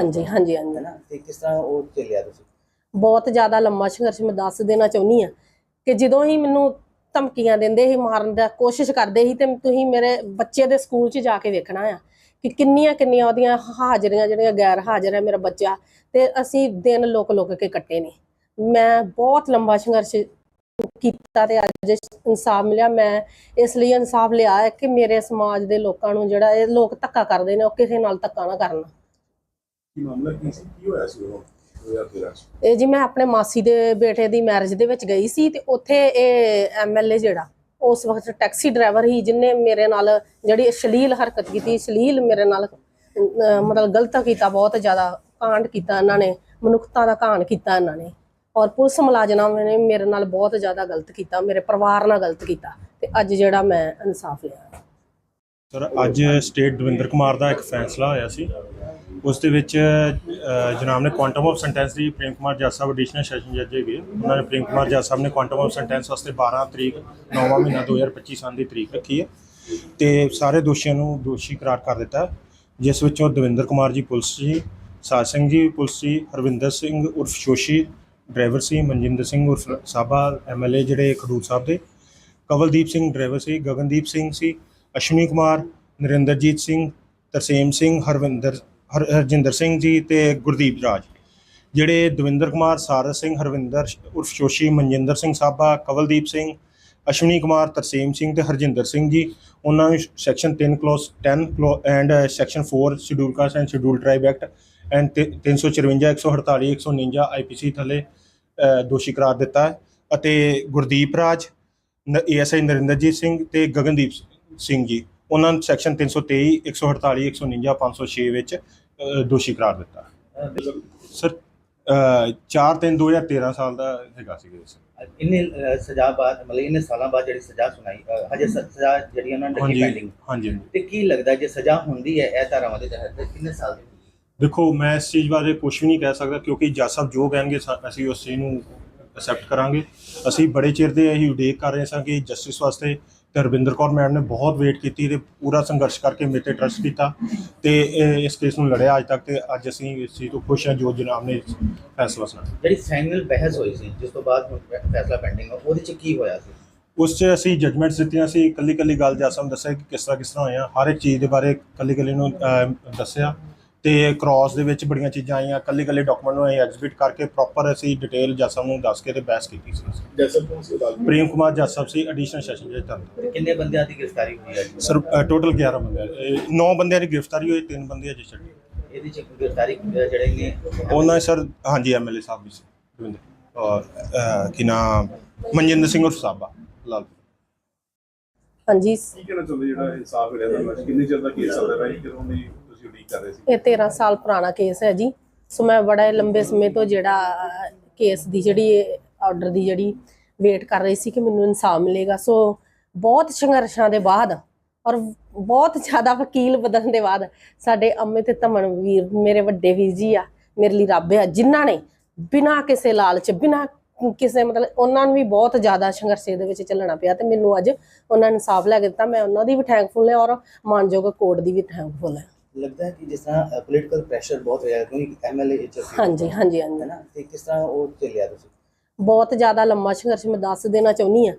ਹਾਂਜੀ ਹਾਂਜੀ ਹਾਂਜੀ ਹੈਨਾ ਤੇ ਕਿਸ ਤਰ੍ਹਾਂ ਉਹ ਚੱਲਿਆ ਤੁਸੀਂ? ਬਹੁਤ ਜ਼ਿਆਦਾ ਲੰਮਾ ਸੰਘਰਸ਼ ਮੈਂ ਦੱਸ ਦੇਣਾ ਚਾਹੁੰਦੀ ਆ ਕਿ ਜਦੋਂ ਹੀ ਮੈਨੂੰ ਧਮਕੀਆਂ ਦਿੰਦੇ ਸੀ ਮਾਰਨ ਦਾ ਕੋਸ਼ਿਸ਼ ਕਰਦੇ ਸੀ ਤੇ ਤੁਸੀਂ ਮੇਰੇ ਬੱਚੇ ਦੇ ਸਕੂਲ 'ਚ ਜਾ ਕੇ ਵੇਖਣਾ ਆ ਕਿ ਕਿੰਨੀਆਂ ਕਿੰਨੀਆਂ ਉਹਦੀਆਂ ਹਾਜ਼ਰੀਆਂ ਜਿਹੜੀਆਂ ਗੈਰ ਹਾਜ਼ਰ ਹੈ ਮੇਰਾ ਬੱਚਾ ਤੇ ਅਸੀਂ ਦਿਨ ਲੁਕ ਲੁਕ ਕੇ ਕੱਟੇ ਨੇ। ਮੈਂ ਬਹੁਤ ਲੰਬਾ ਸੰਘਰਸ਼ ਕੀਤਾ ਤੇ ਅੱਜ ਇਨਸਾਫ ਮਿਲਿਆ। ਮੈਂ ਇਸ ਲਈ ਇਨਸਾਫ ਲਿਆ ਕਿ ਮੇਰੇ ਸਮਾਜ ਦੇ ਲੋਕਾਂ ਨੂੰ ਜਿਹੜਾ ਇਹ ਲੋਕ ਧੱਕਾ ਕਰਦੇ ਨੇ ਉਹ ਕਿਸੇ ਨਾਲ ਧੱਕਾ ਨਾ ਕਰਨ। ਕੀ ਮਾਮਲਾ ਕੀ ਸੀ? ਕੀ ਹੋਇਆ ਸੀ ਉਹ? 2013 ਚ ਇਹ ਜੀ ਮੈਂ ਆਪਣੇ ਮਾਸੀ ਦੇ ਬੇਟੇ ਦੀ ਮੈਰਿਜ ਦੇ ਵਿੱਚ ਗਈ ਸੀ ਤੇ ਉੱਥੇ ਇਹ ਐਮਐਲਏ ਜਿਹੜਾ ਉਸ ਵਕਤ ਟੈਕਸੀ ਡਰਾਈਵਰ ਹੀ ਜਿਨੇ ਮੇਰੇ ਨਾਲ ਜਿਹੜੀ ਅਸ਼ਲੀਲ ਹਰਕਤ ਕੀਤੀ ਅਸ਼ਲੀਲ ਮੇਰੇ ਨਾਲ ਮਤਲਬ ਗਲਤ ਕੀਤਾ ਬਹੁਤ ਜ਼ਿਆਦਾ ਕਾਂਡ ਕੀਤਾ ਇਹਨਾਂ ਨੇ ਮਨੁੱਖਤਾ ਦਾ ਕਾਂਡ ਕੀਤਾ ਇਹਨਾਂ ਨੇ। ਔਰ ਪੁਲਿਸ ਮੁਲਾਜ਼ਮਾਂ ਨੇ ਮੇਰੇ ਨਾਲ ਬਹੁਤ ਜ਼ਿਆਦਾ ਗਲਤ ਕੀਤਾ ਮੇਰੇ ਪਰਿਵਾਰ ਨਾਲ ਗਲਤ ਕੀਤਾ ਤੇ ਅੱਜ ਜਿਹੜਾ ਮੈਂ ਇਨਸਾਫ ਲਿਆ। ਸਰ ਅੱਜ ਸਟੇਟ ਦਵਿੰਦਰ ਕੁਮਾਰ ਦਾ ਇੱਕ ਫੈਸਲਾ ਹੋਇਆ ਸੀ। ਉਸ ਦੇ ਵਿੱਚ ਜਨਾਬ ਨੇ ਕੁਆਂਟਮ ਆਫ ਸੈਂਟੈਂਸ ਦੀ ਪ੍ਰੇਮ ਕੁਮਾਰ ਜੱਜ ਸਾਹਿਬ ਐਡੀਸ਼ਨਲ ਸੈਸ਼ਨ ਜੱਜ ਹੈਗੇ ਉਹਨਾਂ ਨੇ ਪ੍ਰੇਮ ਕੁਮਾਰ ਜੱਜ ਸਾਹਿਬ ਨੇ ਕੁਆਂਟਮ ਆਫ ਸੈਂਟੈਂਸ ਵਾਸਤੇ 12 ਤਰੀਕ 9ਵਾਂ ਮਹੀਨਾ 2025 ਸਾਲ ਦੀ ਤਰੀਕ ਰੱਖੀ ਹੈ। ਤੇ ਸਾਰੇ ਦੋਸ਼ੀਆਂ ਨੂੰ ਦੋਸ਼ੀ ਕਰਾਰ ਕਰ ਦਿੱਤਾ ਜਿਸ ਵਿੱਚੋਂ ਦਵਿੰਦਰ ਕੁਮਾਰ ਜੀ ਪੁਲਿਸ ਜੀ ਸਾਜ ਸਿੰਘ ਜੀ ਪੁਲਿਸ ਜੀ, ਹਰਵਿੰਦਰ ਸਿੰਘ ਉਰਫ ਸ਼ੋਸ਼ੀ ਡਰਾਈਵਰ ਸੀ ਮਨਜਿੰਦਰ ਸਿੰਘ ਉਰਫ ਸਾਬਾ ਐਮਐਲਏ ਜਿਹੜੇ ਖਡੂਰ ਸਾਹਿਬ ਦੇ। ਕਵਲਦੀਪ ਸਿੰਘ ਡਰਾਈਵਰ ਸੀ, ਗਗਨਦੀਪ ਸਿੰਘ ਸੀ, ਅਸ਼ਵਨੀ ਕੁਮਾਰ, ਨਰਿੰਦਰਜੀਤ ਸਿੰਘ, ਤਰਸੇਮ ਸਿੰਘ, ਹਰਵਿੰਦਰ ਹਰ ਹਰਜਿੰਦਰ ਸਿੰਘ ਜੀ ਤੇ ਗੁਰਦੀਪ ਰਾਜ। ਜਿਹੜੇ ਦਵਿੰਦਰ ਕੁਮਾਰ ਸਾਰਸ ਸਿੰਘ ਹਰਵਿੰਦਰ ਉਰਫ ਸ਼ੋਸ਼ੀ ਮਨਜਿੰਦਰ ਸਿੰਘ ਸਾਬਾ ਕਵਲਦੀਪ ਸਿੰਘ ਅਸ਼ਵਨੀ ਕੁਮਾਰ ਤਰਸੇਮ ਸਿੰਘ ਤੇ ਹਰਜਿੰਦਰ ਸਿੰਘ ਜੀ ਉਹਨਾਂ ਨੂੰ section 3 clause 10 and section 4 schedule caste and schedule tribe act and 354 148 149 IPC ਥੱਲੇ ਅ, ਦੋਸ਼ੀ ਕਰਾਰ ਦਿੱਤਾ ਹੈ ਅਤੇ ਗੁਰਦੀਪ ਰਾਜ ਏਐਸਆਈ ਨਰਿੰਦਰਜੀਤ ਸਿੰਘ ਤੇ ਗਗਨਦੀਪ ਸਿੰਘ ਜੀ। ਉਹਨਾਂ ਨੂੰ ਸੈਕਸ਼ਨ 323 148 149 506 ਵਿੱਚ ਦੋਸ਼ੀ ਕਰਾਰ ਦਿੱਤਾ। ਸਰ 4 3 2013 ਸਾਲ ਦਾ ਹੈਗਾ ਸੀ ਇੰਨੇ ਅਹ, ਸਜ਼ਾ ਬਾਅਦ ਮਤਲਬ ਇੰਨੇ ਸਾਲਾਂ ਬਾਅਦ ਜਿਹੜੀ ਸਜ਼ਾ ਸੁਣਾਈ ਹਜੇ ਸਜ਼ਾ ਜਿਹੜੀ ਉਹਨਾਂ ਨੇ ਹਾਂਜੀ ਪੈਂਡਿੰਗ ਹਾਂਜੀ ਹਾਂਜੀ। ਤੇ ਕੀ ਲੱਗਦਾ ਜੇ ਸਜ਼ਾ ਹੁੰਦੀ ਹੈ ਇਹ ਧਾਰਾਵਾਂ ਦੇ ਤਹਿਤ ਕਿੰਨੇ ਸਾਲ ਦੀ ਦੇਖੋ ਮੈਂ ਇਸ ਚੀਜ਼ ਬਾਰੇ ਕੁਝ ਵੀ ਨਹੀਂ ਕਹਿ ਸਕਦਾ ਕਿਉਂਕਿ ਜੱਜ ਸਾਹਿਬ ਜੋ ਕਹਿਣਗੇ ਅਸੀਂ ਉਸ ਚੀਜ਼ ਨੂੰ ਅਸੈਪਟ ਕਰਾਂਗੇ। ਅਸੀਂ ਬੜੇ ਚਿਰ ਦੇ ਅਸੀਂ ਉਡੀਕ ਕਰ ਰਹੇ ਸਾਂ ਕਿ ਜਸਟਿਸ ਵਾਸਤੇ ਤੇ ਰਵਿੰਦਰ ਕੌਰ ਮੈਡਮ ਨੇ ਬਹੁਤ ਵੇਟ ਕੀਤੀ ਤੇ ਪੂਰਾ ਸੰਘਰਸ਼ ਕਰਕੇ ਮੇਰੇ ਤੇ ਟਰਸਟ ਕੀਤਾ ਤੇ ਇਹ ਇਸ ਕੇਸ ਨੂੰ ਲੜਿਆ ਅੱਜ ਤੱਕ ਤੇ ਅੱਜ ਅਸੀਂ ਇਸ ਚੀਜ਼ ਤੋਂ ਖੁਸ਼ ਹਾਂ ਜੋ ਜਨਾਬ ਨੇ ਫੈਸਲਾ ਸੁਣਾਇਆ ਜਿਹੜੀ ਫਾਈਨਲ ਬਹਿਸ ਹੋਈ ਸੀ ਜਿਸ ਤੋਂ ਬਾਅਦ ਹੁਣ ਫੈ- ਫੈਸਲਾ ਪੈਂਡਿੰਗ ਉਹਦੇ ਚ ਕੀ ਹੋਇਆ ਸੀ? ਉਸ 'ਚ ਅਸੀਂ ਜਜਮੈਂਟਸ ਦਿੱਤੀਆਂ ਸੀ ਕੱਲੀ ਕੱਲੀ ਗੱਲ ਸਾਹਿਬ ਨੇ ਦੱਸਿਆ ਕਿ ਕਿਸ ਤਰ੍ਹਾਂ ਕਿਸ ਤਰ੍ਹਾਂ ਹੋਇਆ ਹਰ ਇੱਕ ਚੀਜ਼ ਦੇ ਬਾਰੇ ਕੱਲੀ ਕੱਲੀ ਨੂੰ ਅਹ, ਦੱਸਿਆ। ਤੇ ਕ੍ਰਾਸ ਦੇ ਵਿੱਚ ਬੜੀਆਂ ਚੀਜ਼ਾਂ ਆਈਆਂ ਕੱਲੀ ਕੱਲੀ ਡਾਕੂਮੈਂਟ ਨੂੰ ਅਸੀਂ ਐਗਜ਼ਿਬਿਟ ਕਰਕੇ ਪ੍ਰੋਪਰ ਅਸੀਂ ਡਿਟੇਲ ਸਾਹਿਬ ਨੂੰ ਦੱਸ ਕੇ ਤੇ ਬਹਿਸ ਕੀਤੀ ਸੀ ਜੈਸਾ ਕੌਣ ਸੀ ਅਦਾਲਤ ਪ੍ਰੇਮ ਕੁਮਾਰ ਸਾਹਿਬ ਸੀ ਐਡੀਸ਼ਨਲ ਸੈਸ਼ਨ ਜੱਜ ਤੇ। ਕਿੰਨੇ ਬੰਦਿਆਂ ਦੀ ਗ੍ਰਿਫਤਾਰੀ ਹੋਈ ਹੈ? ਸਰ ਟੋਟਲ 11 ਬੰਦੇ 9 ਬੰਦਿਆਂ ਦੀ ਗ੍ਰਿਫਤਾਰੀ ਹੋਈ ਤਿੰਨ ਬੰਦੇ ਅਜੇ ਛੱਡੇ। ਇਹਦੇ ਚ ਗ੍ਰਿਫਤਾਰੀ ਅਹ, ਜਿਹੜੇ ਨੇ ਉਹਨਾਂ ਦੇ ਸਰ ਹਾਂਜੀ ਐਮਐਲਏ ਸਾਹਿਬ ਵੀ ਸੀ। ਦਵਿੰਦਰ ਔਰ ਅਹ, ਕੀ ਨਾਮ ਮਨਜਿੰਦਰ ਸਿੰਘ ਉਰਫ ਸਾਬਾ ਲਾਲ। ਹਾਂਜੀ। ਕੀ ਕਹਿਣਾ ਚਾਹੁੰਦੇ ਜਿਹੜਾ ਇਨਸਾਫ ਮਿਲਿਆ ਤੁਹਾਨੂੰ? ਅੱਜ ਕਿੰਨੇ ਚਿਰ ਦਾ ਕੇਸ ਚੱਲਦਾ ਰਿਹਾ? ਜੀ ਜਦੋਂ ਦੀ ਤੁਸੀਂ ਉਡੀਕ ਕਰ ਰਹੇ ਸੀ? ਇਹ 13 ਸਾਲ ਪੁਰਾਣਾ ਕੇਸ ਹੈ ਜੀ। ਸੋ ਮੈਂ ਬੜਾ ਲੰਬੇ ਸਮੇਂ ਤੋਂ ਜਿਹੜਾ ਕੇਸ ਦੀ ਜਿਹੜੀ ਆਰਡਰ ਦੀ ਜਿਹੜੀ ਵੇਟ ਕਰ ਰਹੀ ਸੀ ਕਿ ਮੈਨੂੰ ਇਨਸਾਫ ਮਿਲੇਗਾ। ਸੋ ਬਹੁਤ ਸੰਘਰਸ਼ਾਂ ਦੇ ਬਾਅਦ ਔਰ ਬਹੁਤ ਜ਼ਿਆਦਾ ਵਕੀਲ ਬਦਲਣ ਦੇ ਬਾਅਦ ਸਾਡੇ ਅੰਮੇ ਅੰਮ੍ਰਿਤ ਧਮਨ ਵੀਰ ਮੇਰੇ ਵੱਡੇ ਵੀਰ ਜੀ ਆ, ਮੇਰੇ ਲਈ ਰੱਬ ਆ, ਜਿਨ੍ਹਾਂ ਨੇ ਬਿਨਾਂ ਕਿਸੇ ਲਾਲਚ, ਬਿਨਾਂ ਕਿਸੇ ਮਤਲਬ ਉਹਨਾਂ ਨੂੰ ਵੀ ਬਹੁਤ ਜ਼ਿਆਦਾ ਸੰਘਰਸ਼ੇ ਦੇ ਵਿੱਚ ਚੱਲਣਾ ਪਿਆ ਤੇ ਮੈਨੂੰ ਅੱਜ ਉਹਨਾਂ ਨੇ ਇਨਸਾਫ ਲੈ ਕੇ ਦਿੱਤਾ। ਮੈਂ ਉਹਨਾਂ ਦੀ ਵੀ ਥੈਂਕਫੁਲ ਹਾਂ ਔਰ ਮਾਨਯੋਗ ਕੋਰਟ ਦੀ ਵੀ ਥੈਂਕਫੁਲ ਹਾਂ। ਲੱਗਦਾ ਹੈ ਕਿ ਜਿਸ ਤਰ੍ਹਾਂ ਪੋਲੀਟੀਕਲ ਪ੍ਰੈਸ਼ਰ ਬਹੁਤ ਹੋਇਆ ਕਿਉਂਕਿ ਐਮਐਲਏ ਚ ਹਾਂਜੀ ਹਾਂਜੀ ਹਾਂਜੀ ਹੈਨਾ ਤੇ ਕਿਸ ਤਰ੍ਹਾਂ ਉਹ ਚੱਲਿਆ ਤੁਸੀਂ? ਬਹੁਤ ਜ਼ਿਆਦਾ ਲੰਮਾ ਸੰਘਰਸ਼ ਮੈਂ ਦੱਸ ਦੇਣਾ ਚਾਹੁੰਦੀ ਆ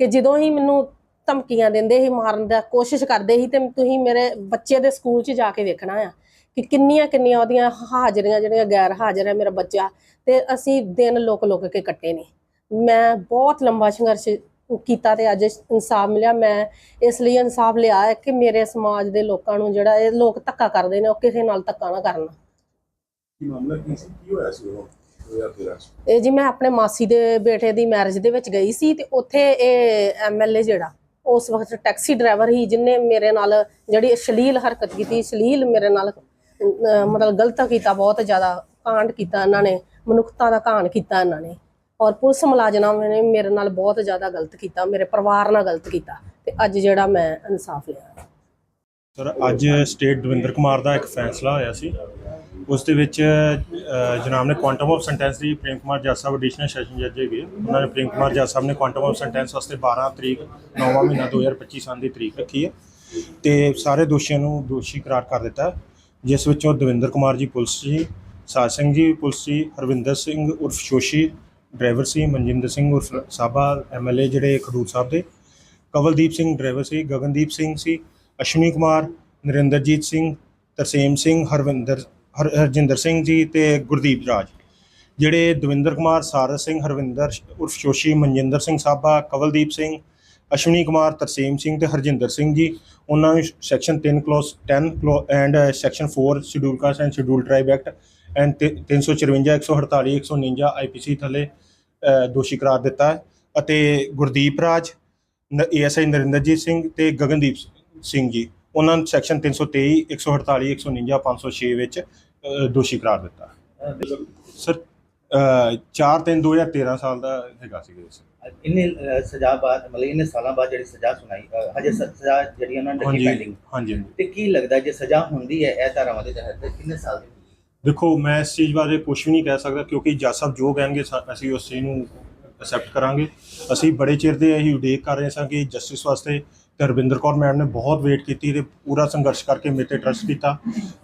ਕਿ ਜਦੋਂ ਹੀ ਮੈਨੂੰ ਧਮਕੀਆਂ ਦਿੰਦੇ ਸੀ ਮਾਰਨ ਦਾ ਕੋਸ਼ਿਸ਼ ਕਰਦੇ ਸੀ ਤੇ ਤੁਸੀਂ ਮੇਰੇ ਬੱਚੇ ਦੇ ਸਕੂਲ 'ਚ ਜਾ ਕੇ ਵੇਖਣਾ ਆ ਕਿ ਕਿੰਨੀਆਂ ਕਿੰਨੀਆਂ ਉਹਦੀਆਂ ਹਾਜ਼ਰੀਆਂ ਜਿਹੜੀਆਂ ਗੈਰ ਹਾਜ਼ਰ ਹੈ ਮੇਰਾ ਬੱਚਾ ਤੇ ਅਸੀਂ ਦਿਨ ਲੁਕ ਲੁਕ ਕੇ ਕੱਟੇ ਨੇ। ਮੈਂ ਬਹੁਤ ਲੰਬਾ ਸੰਘਰਸ਼ ਕੀਤਾ ਤੇ ਅੱਜ ਇਨਸਾਫ ਮਿਲਿਆ। ਮੈਂ ਇਸ ਲਈ ਇਨਸਾਫ ਲਿਆ ਹੈ ਕਿ ਮੇਰੇ ਸਮਾਜ ਦੇ ਲੋਕਾਂ ਨੂੰ ਜਿਹੜਾ ਇਹ ਲੋਕ ਧੱਕਾ ਕਰਦੇ ਨੇ ਉਹ ਕਿਸੇ ਨਾਲ ਧੱਕਾ ਨਾ ਕਰਨ। ਕੀ ਮਾਮਲਾ ਕੀ ਸੀ? ਕੀ ਹੋਇਆ ਸੀ ਉਹ 2013 ਚ? ਇਹ ਜੀ ਮੈਂ ਆਪਣੇ ਮਾਸੀ ਦੇ ਬੇਟੇ ਦੀ ਮੈਰਿਜ ਦੇ ਵਿੱਚ ਗਈ ਸੀ ਤੇ ਉੱਥੇ ਇਹ ਐਮਐਲਏ ਜਿਹੜਾ ਉਸ ਵਕਤ ਟੈਕਸੀ ਡਰਾਈਵਰ ਹੀ ਜਿਨੇ ਮੇਰੇ ਨਾਲ ਜਿਹੜੀ ਅਸ਼ਲੀਲ ਹਰਕਤ ਕੀਤੀ ਅਸ਼ਲੀਲ ਮੇਰੇ ਨਾਲ ਮਤਲਬ ਗਲਤ ਕੀਤਾ ਬਹੁਤ ਜ਼ਿਆਦਾ ਕਾਂਡ ਕੀਤਾ ਇਹਨਾਂ ਨੇ ਮਨੁੱਖਤਾ ਦਾ ਕਾਂਡ ਕੀਤਾ ਇਹਨਾਂ ਨੇ। ਔਰ ਪੁਲਿਸ ਮੁਲਾਜ਼ਮਾਂ ਨੇ ਮੇਰੇ ਨਾਲ ਬਹੁਤ ਜ਼ਿਆਦਾ ਗਲਤ ਕੀਤਾ, ਮੇਰੇ ਪਰਿਵਾਰ ਨਾਲ ਗਲਤ ਕੀਤਾ ਤੇ ਅੱਜ ਜਿਹੜਾ ਮੈਂ ਇਨਸਾਫ ਲਿਆ। ਸਰ, ਅੱਜ ਸਟੇਟ ਦਵਿੰਦਰ ਕੁਮਾਰ ਦਾ ਇੱਕ ਫੈਸਲਾ ਹੋਇਆ ਸੀ। ਉਸ ਦੇ ਵਿੱਚ ਜਨਾਬ ਨੇ ਕੁਆਂਟਮ ਆਫ ਸੈਂਟੈਂਸ ਦੀ ਪ੍ਰੇਮ ਕੁਮਾਰ ਜੱਜ ਸਾਹਿਬ ਐਡੀਸ਼ਨਲ ਸੈਸ਼ਨ ਜੱਜ ਹੈਗੇ ਉਹਨਾਂ ਨੇ ਪ੍ਰੇਮ ਕੁਮਾਰ ਜੱਜ ਸਾਹਿਬ ਨੇ ਕੁਆਂਟਮ ਆਫ ਸੈਂਟੈਂਸ ਵਾਸਤੇ 12 ਤਰੀਕ 9ਵਾਂ ਮਹੀਨਾ 2025 ਸਾਲ ਦੀ ਤਰੀਕ ਰੱਖੀ ਹੈ। ਤੇ ਸਾਰੇ ਦੋਸ਼ੀਆਂ ਨੂੰ ਦੋਸ਼ੀ ਕਰਾਰ ਕਰ ਦਿੱਤਾ ਜਿਸ ਵਿੱਚੋਂ ਦਵਿੰਦਰ ਕੁਮਾਰ ਜੀ ਪੁਲਿਸ ਜੀ, ਸਾਜ ਸਿੰਘ ਜੀ ਪੁਲਿਸ ਜੀ, ਹਰਵਿੰਦਰ ਸਿੰਘ ਉਰਫ ਸ਼ੋਸ਼ੀ ਡਰਾਈਵਰ ਸੀ, ਮਨਜਿੰਦਰ ਸਿੰਘ ਉਰਫ ਸਾਬਾ ਐਮਐਲਏ ਜਿਹੜੇ ਖਡੂਰ ਸਾਹਿਬ ਦੇ। ਕਵਲਦੀਪ ਸਿੰਘ ਡਰਾਈਵਰ ਸੀ, ਗਗਨਦੀਪ ਸਿੰਘ ਸੀ, ਅਸ਼ਵਨੀ ਕੁਮਾਰ, ਨਰਿੰਦਰਜੀਤ ਸਿੰਘ, ਤਰਸੇਮ ਸਿੰਘ, ਹਰਵਿੰਦਰ, ਹਰ- ਹਰਜਿੰਦਰ ਸਿੰਘ ਜੀ ਤੇ ਗੁਰਦੀਪ ਰਾਜ। ਜਿਹੜੇ ਦਵਿੰਦਰ ਕੁਮਾਰ ਸਾਰਸ ਸਿੰਘ, ਹਰਵਿੰਦਰ ਉਰਫ ਸ਼ੋਸ਼ੀ ਮਨਜਿੰਦਰ ਸਿੰਘ ਸਾਬਾ, ਕਵਲਦੀਪ ਸਿੰਘ, ਅਸ਼ਵਨੀ ਕੁਮਾਰ, ਤਰਸੇਮ ਸਿੰਘ ਤੇ ਹਰਜਿੰਦਰ ਸਿੰਘ ਜੀ, ਉਹਨਾਂ ਨੂੰ section 3 clause 10 clause and section 4 schedule caste and schedule tribe act and 354 148 149 IPC ਥੱਲੇ ਦੋਸ਼ੀ ਕਰਾਰ ਦਿੱਤਾ ਹੈ ਅਤੇ ਗੁਰਦੀਪ ਰਾਜ ਏਐਸਆਈ ਨਰਿੰਦਰਜੀਤ ਸਿੰਘ ਤੇ ਗਗਨਦੀਪ ਸਿੰਘ ਜੀ ਉਹਨਾਂ ਨੂੰ ਸੈਕਸ਼ਨ 323 148 149 506 ਵਿੱਚ ਦੋਸ਼ੀ ਕਰਾਰ ਦਿੱਤਾ। ਸਰ 4 3 2013 ਸਾਲ ਦਾ ਹੈਗਾ ਸੀ ਇੰਨੇ ਅ, ਸਜ਼ਾ ਬਾਅਦ ਮਤਲਬ ਇੰਨੇ ਸਾਲਾਂ ਬਾਅਦ ਜਿਹੜੀ ਸਜ਼ਾ ਸੁਣਾਈ ਹਜੇ ਸਜ਼ਾ ਜਿਹੜੀ ਉਹਨਾਂ ਨੇ ਰੱਖੀ ਹਾਂਜੀ ਪੈਂਡਿੰਗ ਹਾਂਜੀ ਹਾਂਜੀ ਤੇ ਕੀ ਲੱਗਦਾ ਜੇ ਸਜ਼ਾ ਹੁੰਦੀ ਹੈ ਇਹ ਧਾਰਾਵਾਂ ਦੇ ਤਹਿਤ ਕਿੰਨੇ ਸਾਲ ਦੀ? ਦੇਖੋ ਮੈਂ ਇਸ ਚੀਜ਼ ਬਾਰੇ ਕੁਝ ਵੀ ਨਹੀਂ ਕਹਿ ਸਕਦਾ ਕਿਉਂਕਿ ਜੱਜ ਸਾਹਿਬ ਜੋ ਕਹਿਣਗੇ ਸਾ- ਅਸੀਂ ਉਸ ਚੀਜ਼ ਨੂੰ ਅਸੈਪਟ ਕਰਾਂਗੇ। ਅਸੀਂ ਬੜੇ ਚਿਰ ਦੇ ਇਹੀ ਉਡੀਕ ਕਰ ਰਹੇ ਸਾਂ ਕਿ ਜਸਟਿਸ ਵਾਸਤੇ ਤੇ ਰਵਿੰਦਰ ਕੌਰ ਮੈਡਮ ਨੇ ਬਹੁਤ ਵੇਟ ਕੀਤੀ ਤੇ ਪੂਰਾ ਸੰਘਰਸ਼ ਕਰਕੇ ਮੇਰੇ ਤੇ ਟਰਸਟ ਕੀਤਾ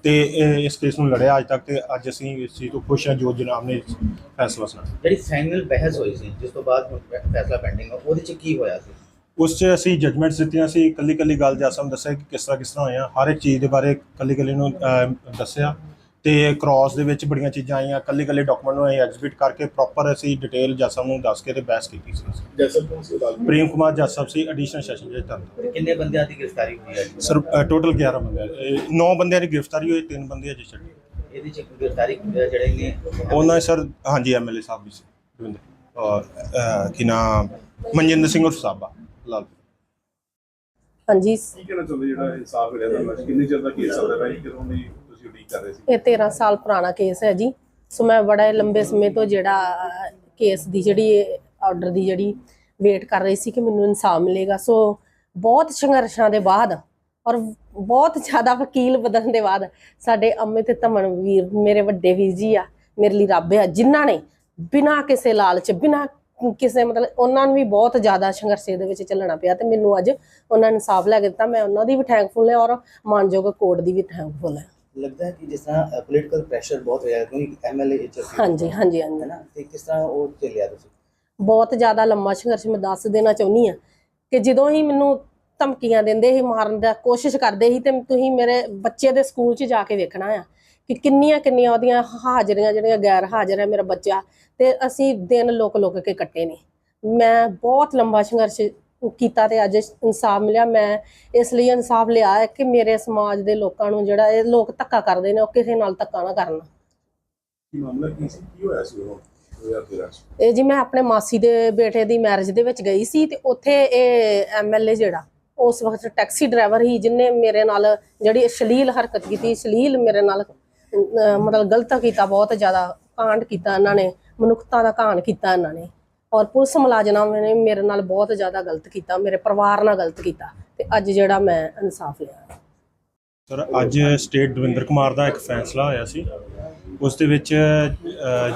ਤੇ ਇਹ- ਇਸ ਕੇਸ ਨੂੰ ਲੜਿਆ ਅੱਜ ਤੱਕ ਤੇ ਅੱਜ ਅਸੀਂ ਇਸ ਚੀਜ਼ ਤੋਂ ਖੁਸ਼ ਹਾਂ ਜੋ ਜਨਾਬ ਨੇ ਫੈਸਲਾ ਸੁਣਾਇਆ। ਜਿਹੜੀ ਫਾਈਨਲ ਬਹਿਸ ਹੋਈ ਸੀ ਜਿਸ ਤੋਂ ਬਾਅਦ ਹੁਣ ਫੈ- ਫੈਸਲਾ ਪੈਂਡਿੰਗ ਹੈ ਉਹਦੇ ਚ ਕੀ ਹੋਇਆ ਸੀ? ਉਸ 'ਚ ਅਸੀਂ ਜਜਮੈਂਟਸ ਦਿੱਤੀਆਂ ਸੀ ਕੱਲੀ ਕੱਲੀ ਗੱਲ ਜੱਜ ਸਾਹਿਬ ਨੇ ਦੱਸਿਆ ਕਿ ਕਿਸ ਤਰ੍ਹਾਂ ਕਿਸ ਤਰ੍ਹਾਂ ਹੋਇਆ ਹਰ ਇੱਕ ਚੀਜ਼ ਦੇ ਬਾਰੇ ਕੱਲੀ ਕੱਲੀ ਨੂੰ ਅਹ, ਦੱਸਿਆ। ਤੇ ਕ੍ਰਾਸ ਦੇ ਵਿੱਚ ਬੜੀਆਂ ਚੀਜ਼ਾਂ ਆਈਆਂ ਕੱਲੀ ਕੱਲੀ ਡਾਕੂਮੈਂਟ ਨੂੰ ਅਸੀਂ ਐਗਜ਼ਿਬਿਟ ਕਰਕੇ ਪ੍ਰੋਪਰ ਅਸੀਂ ਡਿਟੇਲ ਜੱਜ ਸਾਹਿਬ ਨੂੰ ਦੱਸ ਕੇ ਤੇ ਬਹਿਸ ਕੀਤੀ ਸੀ ਜੈਸਾ ਕੌਣ ਸੀ ਅਦਾਲਤ ਵਿੱਚ? ਪ੍ਰੇਮ ਕੁਮਾਰ ਜੱਜ ਸਾਹਿਬ ਸੀ ਐਡੀਸ਼ਨਲ ਸੈਸ਼ਨ ਜੱਜ ਤੰਤਰ ਕਿੰਨੇ ਬੰਦਿਆਂ ਦੀ ਗ੍ਰਿਫਤਾਰੀ ਹੋਈ ਹੈ ਸਰ ਟੋਟਲ 11 ਬੰਦੇ 9 ਬੰਦਿਆਂ ਦੀ ਗ੍ਰਿਫਤਾਰੀ ਹੋਈ ਤਿੰਨ ਬੰਦੇ ਅਜੇ ਛੱਡੇ। ਇਹਦੇ ਚ ਗ੍ਰਿਫਤਾਰੀ ਜਿਹੜੇ ਨੇ ਉਹਨਾਂ ਸਰ ਹਾਂਜੀ ਐਮਐਲਏ ਸਾਹਿਬ ਵੀ ਸੀ ਔਰ ਕੀ ਨਾਮ? ਮਨਜਿੰਦਰ ਸਿੰਘ ਉਰਫ ਸਾਬਾ ਲਾਲ। ਹਾਂਜੀ। ਕੀ ਕਹਿਣਾ ਚਾਹੁੰਦੇ ਜਿਹੜਾ ਇਨਸਾਫ ਮਿਲਿਆ ਅੱਜ ਕਿੰਨੀ ਚਿਰ ਦਾ ਕੇਸ ਚੱਲਦਾ ਰਿਹਾ? ਕਿਦੋਂ ਦੀ ਤੁਸੀਂ ਉਡੀਕ ਕਰ ਰਹੇ ਸੀ? ਇਹ 13 ਸਾਲ ਪੁਰਾਣਾ ਕੇਸ ਹੈ ਜੀ। ਸੋ ਮੈਂ ਬੜਾ ਲੰਬੇ ਸਮੇਂ ਤੋਂ ਜਿਹੜਾ ਕੇਸ ਦੀ ਜਿਹੜੀ ਆਰਡਰ ਦੀ ਜਿਹੜੀ ਵੇਟ ਕਰ ਰਹੀ ਸੀ ਕਿ ਮੈਨੂੰ ਇਨਸਾਫ ਮਿਲੇਗਾ। ਸੋ ਬਹੁਤ ਸੰਘਰਸ਼ਾਂ ਦੇ ਬਾਅਦ ਔਰ ਬਹੁਤ ਜ਼ਿਆਦਾ ਵਕੀਲ ਬਦਲਣ ਦੇ ਬਾਅਦ ਸਾਡੇ ਅਮਿਤ ਧਮਨ ਵੀਰ ਮੇਰੇ ਵੱਡੇ ਵੀਰ ਜੀ ਆ, ਮੇਰੇ ਲਈ ਰੱਬ ਆ, ਜਿਨ੍ਹਾਂ ਨੇ ਬਿਨਾਂ ਕਿਸੇ ਲਾਲਚ, ਬਿਨਾਂ ਕਿਸੇ ਮਤਲਬ ਉਹਨਾਂ ਨੂੰ ਵੀ ਬਹੁਤ ਜ਼ਿਆਦਾ ਸੰਘਰਸ਼ ਦੇ ਵਿੱਚ ਚੱਲਣਾ ਪਿਆ ਤੇ ਮੈਨੂੰ ਅੱਜ ਉਹਨਾਂ ਨੇ ਇਨਸਾਫ ਲੈ ਕੇ ਦਿੱਤਾ। ਮੈਂ ਉਹਨਾਂ ਦੀ ਵੀ ਥੈਂਕਫੁਲ ਹਾਂ ਔਰ ਮਾਨਯੋਗ ਕੋਰਟ ਦੀ ਵੀ ਥੈਂਕਫੁਲ ਹਾਂ। ਲੱਗਦਾ ਹੈ ਕਿ ਜਿਸ ਤਰ੍ਹਾਂ ਪੋਲੀਟੀਕਲ ਪ੍ਰੈਸ਼ਰ ਬਹੁਤ ਹੋਇਆ ਕਿਉਂਕਿ ਐਮਐਲਏ ਹਾਂਜੀ ਹਾਂਜੀ ਹਾਂਜੀ। ਹੈ ਨਾ? ਤੇ ਕਿਸ ਤਰ੍ਹਾਂ ਉਹ ਚੱਲਿਆ ਤੁਸੀਂ? ਬਹੁਤ ਜ਼ਿਆਦਾ ਲੰਮਾ ਸੰਘਰਸ਼ ਮੈਂ ਦੱਸ ਦੇਣਾ ਚਾਹੁੰਦੀ ਆ ਕਿ ਜਦੋਂ ਹੀ ਮੈਨੂੰ ਧਮਕੀਆਂ ਦਿੰਦੇ ਸੀ ਮਾਰਨ ਦਾ ਕੋਸ਼ਿਸ਼ ਕਰਦੇ ਸੀ ਤੇ ਤੁਸੀਂ ਮੇਰੇ ਬੱਚੇ ਦੇ ਸਕੂਲ 'ਚ ਜਾ ਕੇ ਵੇਖਣਾ ਆ ਕਿ ਕਿੰਨੀਆਂ ਕਿੰਨੀਆਂ ਉਹਦੀਆਂ ਹਾਜ਼ਰੀਆਂ ਜਿਹੜੀਆਂ ਗੈਰ ਹਾਜ਼ਰ ਹੈ ਮੇਰਾ ਬੱਚਾ ਤੇ ਅਸੀਂ ਦਿਨ ਲੋਕ ਲੋਕ ਕੇ ਕੱਟੇ ਨੇ। ਮੈਂ ਬਹੁਤ ਲੰਬਾ ਸੰਘਰਸ਼ ਕੀਤਾ ਤੇ ਅੱਜ ਇਨਸਾਫ ਮਿਲਿਆ। ਮੈਂ ਇਸ ਲਈ ਇਨਸਾਫ ਲਿਆ ਹੈ ਕਿ ਮੇਰੇ ਸਮਾਜ ਦੇ ਲੋਕਾਂ ਨੂੰ ਜਿਹੜਾ ਇਹ ਲੋਕ ਧੱਕਾ ਕਰਦੇ ਨੇ ਉਹ ਕਿਸੇ ਨਾਲ ਧੱਕਾ ਨਾ ਕਰਨ। ਮਾਮਲਾ ਕੀ ਸੀ? ਕੀ ਹੋਇਆ ਸੀ ਉਹ? 2013 ਚ? ਇਹ ਜੀ ਮੈਂ ਆਪਣੇ ਮਾਸੀ ਦੇ ਬੇਟੇ ਦੀ ਮੈਰਿਜ ਦੇ ਵਿੱਚ ਗਈ ਸੀ ਤੇ ਉੱਥੇ ਇਹ ਐਮਐਲਏ ਜਿਹੜਾ ਉਸ ਵਕਤ ਟੈਕਸੀ ਡਰਾਈਵਰ ਹੀ ਜਿਨੇ ਮੇਰੇ ਨਾਲ ਜਿਹੜੀ ਅਸ਼ਲੀਲ ਹਰਕਤ ਕੀਤੀ ਅਸ਼ਲੀਲ ਮੇਰੇ ਨਾਲ ਮਤਲਬ ਗਲਤ ਕੀਤਾ ਬਹੁਤ ਜ਼ਿਆਦਾ ਕਾਂਡ ਕੀਤਾ ਇਹਨਾਂ ਨੇ ਮਨੁੱਖਤਾ ਦਾ ਕਾਂਡ ਕੀਤਾ ਇਹਨਾਂ ਨੇ। ਔਰ ਪੁਲਿਸ ਮੁਲਾਜ਼ਮਾਂ ਨੇ ਮੇਰੇ ਨਾਲ ਬਹੁਤ ਜ਼ਿਆਦਾ ਗਲਤ ਕੀਤਾ ਮੇਰੇ ਪਰਿਵਾਰ ਨਾਲ ਗਲਤ ਕੀਤਾ ਤੇ ਅੱਜ ਜਿਹੜਾ ਮੈਂ ਇਨਸਾਫ ਲਿਆ। ਸਰ ਅੱਜ ਸਟੇਟ ਦਵਿੰਦਰ ਕੁਮਾਰ ਦਾ ਇੱਕ ਫੈਸਲਾ ਹੋਇਆ ਸੀ। ਉਸ ਦੇ ਵਿੱਚ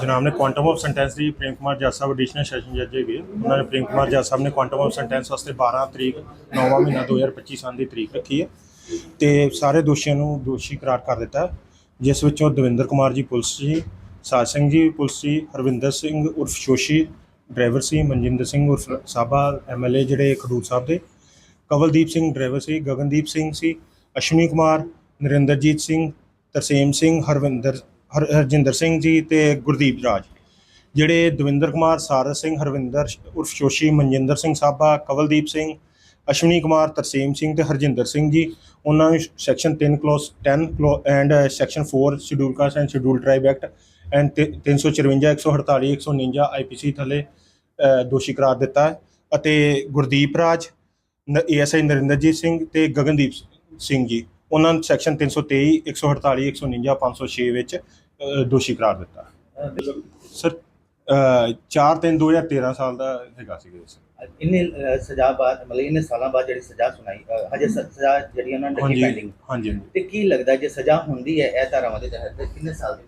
ਜਨਾਬ ਨੇ ਕੁਆਂਟਮ ਆਫ ਸੈਂਟੈਂਸ ਦੀ ਪ੍ਰੇਮ ਕੁਮਾਰ ਜੱਜ ਸਾਹਿਬ ਐਡੀਸ਼ਨਲ ਸੈਸ਼ਨ ਜੱਜ ਹੈਗੇ। ਉਹਨਾਂ ਨੇ ਪ੍ਰੇਮ ਕੁਮਾਰ ਜੱਜ ਸਾਹਿਬ ਨੇ ਕੁਆਂਟਮ ਆਫ ਸੈਂਟੈਂਸ ਵਾਸਤੇ 12 ਤਰੀਕ 9ਵਾਂ ਮਹੀਨਾ 2025 ਸਾਲ ਦੀ ਤਰੀਕ ਰੱਖੀ ਹੈ। ਤੇ ਸਾਰੇ ਦੋਸ਼ੀਆਂ ਨੂੰ ਦੋਸ਼ੀ ਕਰਾਰ ਕਰ ਦਿੱਤਾ ਹੈ, ਜਿਸ ਵਿੱਚੋਂ ਦਵਿੰਦਰ ਕੁਮਾਰ ਜੀ ਪੁਲਿਸ ਜੀ ਸਾਜ ਸਿੰਘ ਜੀ ਪੁਲਿਸ ਜੀ ਹਰਵਿੰਦਰ ਸਿੰਘ ਉਰਫ ਸ਼ੋਸ਼ੀ ਡਰਾਈਵਰ ਸੀ, ਮਨਜਿੰਦਰ ਸਿੰਘ ਉਰਫ ਸਾਬਾ ਐਮਐਲਏ ਜਿਹੜੇ ਖਡੂਰ ਸਾਹਿਬ ਦੇ। ਕਵਲਦੀਪ ਸਿੰਘ ਡਰਾਈਵਰ ਸੀ, ਗਗਨਦੀਪ ਸਿੰਘ ਸੀ, ਅਸ਼ਵਨੀ ਕੁਮਾਰ, ਨਰਿੰਦਰਜੀਤ ਸਿੰਘ, ਤਰਸੇਮ ਸਿੰਘ, ਹਰਵਿੰਦਰ, ਹਰ, ਹਰਜਿੰਦਰ ਸਿੰਘ ਜੀ ਤੇ ਗੁਰਦੀਪ ਰਾਜ। ਜਿਹੜੇ ਦਵਿੰਦਰ ਕੁਮਾਰ ਸਾਰਸ ਸਿੰਘ, ਹਰਵਿੰਦਰ ਉਰਫ ਸ਼ੋਸ਼ੀ ਮਨਜਿੰਦਰ ਸਿੰਘ ਸਾਬਾ, ਕਵਲਦੀਪ ਸਿੰਘ, ਅਸ਼ਵਨੀ ਕੁਮਾਰ, ਤਰਸੇਮ ਸਿੰਘ ਤੇ ਹਰਜਿੰਦਰ ਸਿੰਘ ਜੀ, ਉਹਨਾਂ ਨੂੰ section 3 clause 10 clause and section 4 schedule caste and schedule tribe act and 354 148 149 IPC ਥੱਲੇ ਦੋਸ਼ੀ ਕਰਾਰ ਦਿੱਤਾ ਅਤੇ ਗੁਰਦੀਪ ਰਾਜ ਏਐਸਆਈ ਨਰਿੰਦਰਜੀਤ ਸਿੰਘ ਤੇ ਗਗਨਦੀਪ ਸਿੰਘ ਜੀ ਉਹਨਾਂ ਨੂੰ ਸੈਕਸ਼ਨ 323 148 149 506 ਵਿੱਚ ਦੋਸ਼ੀ ਕਰਾਰ ਦਿੱਤਾ। ਸਰ 4 3 2013 ਸਾਲ ਦਾ ਹੈਗਾ ਸੀ ਇਸ ਅ, ਸਜ਼ਾ ਬਾਅਦ ਮਤਲਬ ਇੰਨੇ ਸਾਲਾਂ ਬਾਅਦ ਜਿਹੜੀ ਸਜ਼ਾ ਸੁਣਾਈ ਹਜੇ ਸਜ਼ਾ ਜਿਹੜੀ ਉਹਨਾਂ ਨੇ ਪੈਂਡਿੰਗ। ਹਾਂਜੀ ਤੇ ਕੀ ਲੱਗਦਾ ਜੇ ਸਜ਼ਾ ਹੁੰਦੀ ਹੈ ਇਹ ਧਾਰਾਵਾਂ ਦੇ ਤਹਿਤ ਕਿੰਨੇ ਸਾਲ ਦੀ?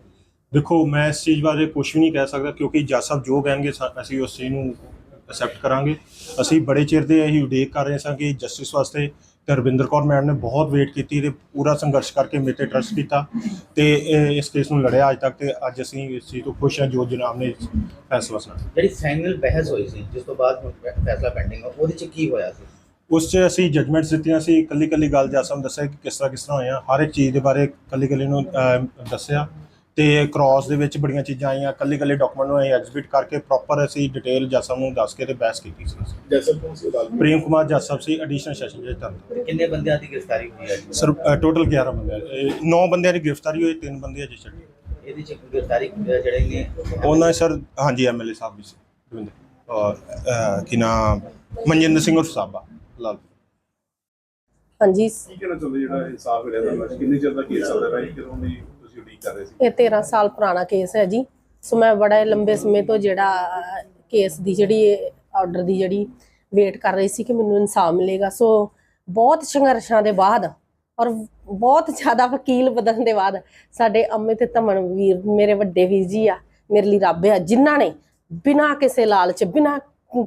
ਦੇਖੋ ਮੈਂ ਇਸ ਚੀਜ਼ ਬਾਰੇ ਕੁਝ ਵੀ ਨਹੀਂ ਕਹਿ ਸਕਦਾ ਕਿਉਂਕਿ ਜੱਜ ਸਾਹਿਬ ਜੋ ਕਹਿਣਗੇ ਸਾ- ਅਸੀਂ ਉਸ ਚੀਜ਼ ਨੂੰ ਅਸੈਪਟ ਕਰਾਂਗੇ। ਅਸੀਂ ਬੜੇ ਚਿਰ ਦੇ ਇਹੀ ਉਡੀਕ ਕਰ ਰਹੇ ਸਾਂ ਕਿ ਜਸਟਿਸ ਵਾਸਤੇ ਤੇ ਰਵਿੰਦਰ ਕੌਰ ਮੈਡਮ ਨੇ ਬਹੁਤ ਵੇਟ ਕੀਤੀ ਤੇ ਪੂਰਾ ਸੰਘਰਸ਼ ਕਰਕੇ ਮੇਰੇ ਤੇ ਟਰਸਟ ਕੀਤਾ ਤੇ ਇਹ- ਇਸ ਕੇਸ ਨੂੰ ਲੜਿਆ ਅੱਜ ਤੱਕ ਤੇ ਅੱਜ ਅਸੀਂ ਇਸ ਚੀਜ਼ ਤੋਂ ਖੁਸ਼ ਹਾਂ ਜੋ ਜਨਾਬ ਨੇ ਫੈਸਲਾ ਸੁਣਾਇਆ ਜਿਹੜੀ ਫਾਈਨਲ ਬਹਿਸ ਹੋਈ ਸੀ ਜਿਸ ਤੋਂ ਬਾਅਦ ਹੁਣ ਫੈ- ਫੈਸਲਾ ਪੈਂਡਿੰਗ ਆ ਉਹਦੇ ਚ ਕੀ ਹੋਇਆ ਸੀ? ਉਸ 'ਚ ਅਸੀਂ ਜਜਮੈਂਟਸ ਦਿੱਤੀਆਂ ਸੀ ਕੱਲੀ ਕੱਲੀ ਗੱਲ ਨੂੰ ਦੱਸਿਆ ਕਿ ਕਿਸ ਤਰ੍ਹਾਂ ਕਿਸ ਤਰ੍ਹਾਂ ਹੋਇਆ ਹਰ ਇੱਕ ਚੀਜ਼ ਦੇ ਬਾਰੇ ਕੱਲੀ ਕੱਲੀ ਨੂੰ ਅਹ, ਦੱਸਿਆ। ਤੇ ਕ੍ਰਾਸ ਦੇ ਵਿੱਚ ਬੜੀਆਂ ਚੀਜ਼ਾਂ ਆਈਆਂ ਕੱਲੀ ਕੱਲੀ ਡਾਕੂਮੈਂਟ ਨੂੰ ਅਸੀਂ ਐਗਜ਼ਿਬਿਟ ਕਰਕੇ ਪ੍ਰੋਪਰ ਅਸੀਂ ਡਿਟੇਲ ਜੈਸਾ ਨੂੰ ਦੱਸ ਕੇ ਤੇ ਬਹਿਸ ਕੀਤੀ ਸੀ ਜੈਸਾ ਕੌਣ ਸੀ ਅਦਾਲਤ ਪ੍ਰੇਮ ਕੁਮਾਰ ਜੱਜ ਸਾਹਿਬ ਸੀ ਐਡੀਸ਼ਨਲ ਸੈਸ਼ਨ ਜੱਜ ਧੰਨ ਕਿੰਨੇ ਬੰਦਿਆਂ ਦੀ ਗ੍ਰਿਫਤਾਰੀ ਹੋਈ ਹੈ ਜੀ? ਸਰ ਟੋਟਲ 11 ਬੰਦੇ 9 ਬੰਦਿਆਂ ਦੀ ਗ੍ਰਿਫਤਾਰੀ ਹੋਈ ਤਿੰਨ ਬੰਦੇ ਅਜੇ ਛੱਡੇ। ਇਹਦੇ ਚ ਗ੍ਰਿਫਤਾਰੀ ਅ, ਜਿਹੜੇ ਨੇ? ਉਹਨਾਂ ਸਰ ਹਾਂਜੀ ਐਮਐਲਏ ਸਾਹਿਬ ਵੀ ਸੀ ਦਵਿੰਦਰ ਔਰ ਅਹ, ਕੀ ਨਾਮ? ਮਨਜਿੰਦਰ ਸਿੰਘ ਉਰਫ ਸਾਬਾ ਲਾਲ। ਹਾਂਜੀ। ਕੀ ਕਹਿਣਾ ਚਾਹੁੰਦੇ ਜਿਹੜਾ ਇਨਸਾਫ ਮਿਲਿਆ ਤੁਹਾਨੂੰ? ਕਿੰਨੇ ਚਿਰ ਦਾ ਕੇਸ ਚੱਲਦਾ ਰਿਹਾ? ਜੀ ਕਦੋਂ ਦੀ ਤੁਸੀਂ ਉਡੀਕ ਕਰ ਰਹੇ ਸੀ। ਇਹ 13 ਸਾਲ ਪੁਰਾਣਾ ਕੇਸ ਹੈ ਜੀ। ਸੋ ਮੈਂ ਬੜਾ ਲੰਬੇ ਸਮੇਂ ਤੋਂ ਜਿਹੜਾ ਕੇਸ ਦੀ ਜਿਹੜੀ ਆਰਡਰ ਦੀ ਜਿਹੜੀ ਵੇਟ ਕਰ ਰਹੀ ਸੀ ਕਿ ਮੈਨੂੰ ਇਨਸਾਫ ਮਿਲੇਗਾ। ਸੋ ਬਹੁਤ ਸੰਘਰਸ਼ਾਂ ਦੇ ਬਾਅਦ ਔਰ ਬਹੁਤ ਜ਼ਿਆਦਾ ਵਕੀਲ ਬਦਲਣ ਦੇ ਬਾਅਦ ਸਾਡੇ ਅੰਮ੍ਰਿਤ ਤੇ ਧਮਨ ਵੀਰ, ਮੇਰੇ ਵੱਡੇ ਵੀਰ ਜੀ ਆ, ਮੇਰੇ ਲਈ ਰੱਬ ਆ, ਜਿਨ੍ਹਾਂ ਨੇ ਬਿਨਾਂ ਕਿਸੇ ਲਾਲਚ, ਬਿਨਾਂ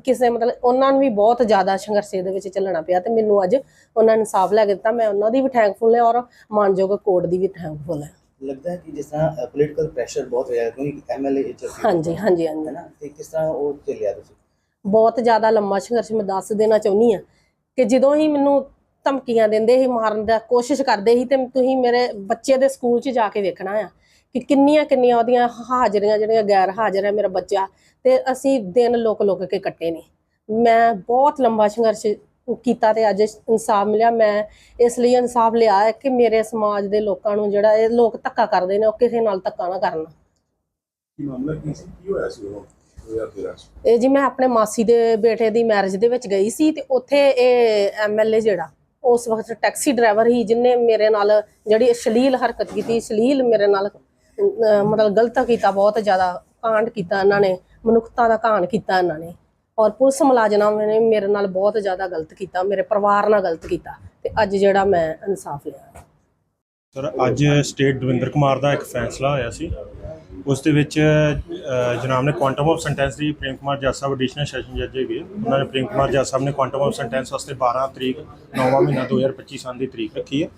ਕਿਸੇ ਮਤਲਬ ਉਹਨਾਂ ਨੂੰ ਵੀ ਬਹੁਤ ਜ਼ਿਆਦਾ ਸੰਘਰਸ਼ੇ ਦੇ ਵਿੱਚ ਚੱਲਣਾ ਪਿਆ ਤੇ ਮੈਨੂੰ ਅੱਜ ਉਹਨਾਂ ਨੇ ਇਨਸਾਫ ਲੈ ਕੇ ਦਿੱਤਾ। ਮੈਂ ਉਹਨਾਂ ਦੀ ਵੀ ਥੈਂਕਫੁਲ ਹਾਂ ਔਰ ਮਾਨਯੋਗ ਕੋਰਟ ਦੀ ਵੀ ਥੈਂਕਫੁਲ ਹਾਂ। ਲੱਗਦਾ ਹੈ ਕਿ ਜਿਸ ਤਰ੍ਹਾਂ ਪੋਲੀਟੀਕਲ ਪ੍ਰੈਸ਼ਰ ਬਹੁਤ ਹੋਇਆ ਕਿਉਂਕਿ ਐਮਐਲਏ ਚ ਹਾਂਜੀ ਹਾਂਜੀ ਹਾਂਜੀ। ਹੈ ਨਾ? ਤੇ ਕਿਸ ਤਰ੍ਹਾਂ ਉਹ ਚੱਲਿਆ ਤੁਸੀਂ? ਬਹੁਤ ਜ਼ਿਆਦਾ ਲੰਮਾ ਸੰਘਰਸ਼ ਮੈਂ ਦੱਸ ਦੇਣਾ ਚਾਹੁੰਦੀ ਆ ਕਿ ਜਦੋਂ ਹੀ ਮੈਨੂੰ ਧਮਕੀਆਂ ਦਿੰਦੇ ਸੀ ਮਾਰਨ ਦਾ ਕੋਸ਼ਿਸ਼ ਕਰਦੇ ਸੀ ਤੇ ਤੁਸੀਂ ਮੇਰੇ ਬੱਚੇ ਦੇ ਸਕੂਲ 'ਚ ਜਾ ਕੇ ਵੇਖਣਾ ਆ ਕਿ ਕਿੰਨੀਆਂ ਕਿੰਨੀਆਂ ਉਹਦੀਆਂ ਹਾਜ਼ਰੀਆਂ ਜਿਹੜੀਆਂ ਗੈਰ ਹਾਜ਼ਰ ਹੈ ਮੇਰਾ ਬੱਚਾ ਤੇ ਅਸੀਂ ਦਿਨ ਲੁਕ ਲੁਕ ਕੇ ਕੱਟੇ ਨੇ। ਮੈਂ ਬਹੁਤ ਲੰਬਾ ਸੰਘਰਸ਼ ਕੀਤਾ ਤੇ ਅੱਜ ਇਨਸਾਫ ਮਿਲਿਆ। ਮੈਂ ਇਸ ਲਈ ਇਨਸਾਫ ਲਿਆ ਹੈ ਕਿ ਮੇਰੇ ਸਮਾਜ ਦੇ ਲੋਕਾਂ ਨੂੰ ਜਿਹੜਾ ਇਹ ਲੋਕ ਧੱਕਾ ਕਰਦੇ ਨੇ ਉਹ ਕਿਸੇ ਨਾਲ ਧੱਕਾ ਨਾ ਕਰਨ। ਕੀ ਮਾਮਲਾ ਕੀ ਸੀ? ਕੀ ਹੋਇਆ ਸੀ ਉਹ 2013 ਚ? ਇਹ ਜੀ ਮੈਂ ਆਪਣੇ ਮਾਸੀ ਦੇ ਬੇਟੇ ਦੀ ਮੈਰਿਜ ਦੇ ਵਿੱਚ ਗਈ ਸੀ ਤੇ ਉੱਥੇ ਇਹ ਐਮਐਲਏ ਜਿਹੜਾ ਉਸ ਵਕਤ ਟੈਕਸੀ ਡਰਾਈਵਰ ਹੀ ਜਿਨੇ ਮੇਰੇ ਨਾਲ ਜਿਹੜੀ ਅਸ਼ਲੀਲ ਹਰਕਤ ਕੀਤੀ ਅਸ਼ਲੀਲ ਮੇਰੇ ਨਾਲ ਮਤਲਬ ਗਲਤ ਕੀਤਾ ਬਹੁਤ ਜ਼ਿਆਦਾ ਕਾਂਡ ਕੀਤਾ ਇਹਨਾਂ ਨੇ ਮਨੁੱਖਤਾ ਦਾ ਕਾਂਡ ਕੀਤਾ ਇਹਨਾਂ ਨੇ। ਔਰ ਪੁਲਿਸ ਮੁਲਾਜ਼ਮਾਂ ਨੇ ਮੇਰੇ ਨਾਲ ਬਹੁਤ ਜ਼ਿਆਦਾ ਗਲਤ ਕੀਤਾ ਮੇਰੇ ਪਰਿਵਾਰ ਨਾਲ ਗਲਤ ਕੀਤਾ ਤੇ ਅੱਜ ਜਿਹੜਾ ਮੈਂ ਇਨਸਾਫ ਲਿਆ। ਸਰ ਅੱਜ ਸਟੇਟ ਦਵਿੰਦਰ ਕੁਮਾਰ ਦਾ ਇੱਕ ਫੈਸਲਾ ਹੋਇਆ ਸੀ। ਉਸ ਦੇ ਵਿੱਚ ਜਨਾਬ ਨੇ ਕੁਆਂਟਮ ਆਫ ਸੈਂਟੈਂਸ ਦੀ ਪ੍ਰੇਮ ਕੁਮਾਰ ਜੱਜ ਸਾਹਿਬ ਐਡੀਸ਼ਨਲ ਸੈਸ਼ਨ ਜੱਜ ਹੈਗੇ। ਉਹਨਾਂ ਨੇ ਪ੍ਰੇਮ ਕੁਮਾਰ ਜੱਜ ਸਾਹਿਬ ਨੇ ਕੁਆਂਟਮ ਆਫ ਸੈਂਟੈਂਸ ਵਾਸਤੇ 12 ਤਰੀਕ 9ਵਾਂ ਮਹੀਨਾ 2025 ਸਾਲ ਦੀ ਤਰੀਕ ਰੱਖੀ ਹੈ।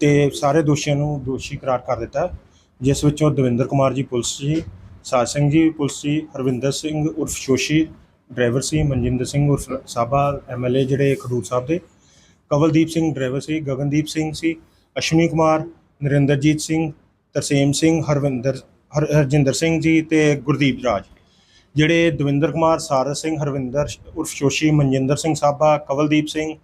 ਤੇ ਸਾਰੇ ਦੋਸ਼ੀਆਂ ਨੂੰ ਦੋਸ਼ੀ ਕਰਾਰ ਕਰ ਦਿੱਤਾ ਹੈ, ਜਿਸ ਵਿੱਚੋਂ ਦਵਿੰਦਰ ਕੁਮਾਰ ਜੀ ਪੁਲਿਸ ਜੀ ਸਾਜ ਸਿੰਘ ਜੀ ਪੁਲਿਸ ਜੀ ਹਰਵਿੰਦਰ ਸਿੰਘ ਉਰਫ ਸ਼ੋਸ਼ੀ ਡਰਾਈਵਰ ਸੀ ਮਨਜਿੰਦਰ ਸਿੰਘ ਉਰਫ ਸਾਬਾ ਐਮਐਲਏ ਜਿਹੜੇ ਖਡੂਰ ਸਾਹਿਬ ਦੇ। ਕਵਲਦੀਪ ਸਿੰਘ ਡਰਾਈਵਰ ਸੀ, ਗਗਨਦੀਪ ਸਿੰਘ ਸੀ, ਅਸ਼ਵਨੀ ਕੁਮਾਰ, ਨਰਿੰਦਰਜੀਤ ਸਿੰਘ, ਤਰਸੇਮ ਸਿੰਘ, ਹਰਵਿੰਦਰ, ਹਰ, ਹਰਜਿੰਦਰ ਸਿੰਘ ਜੀ ਤੇ ਗੁਰਦੀਪ ਰਾਜ। ਜਿਹੜੇ ਦਵਿੰਦਰ ਕੁਮਾਰ ਸਾਰਸ ਸਿੰਘ, ਹਰਵਿੰਦਰ ਉਰਫ ਸ਼ੋਸ਼ੀ ਮਨਜਿੰਦਰ ਸਿੰਘ ਸਾਬਾ, ਕਵਲਦੀਪ ਸਿੰਘ,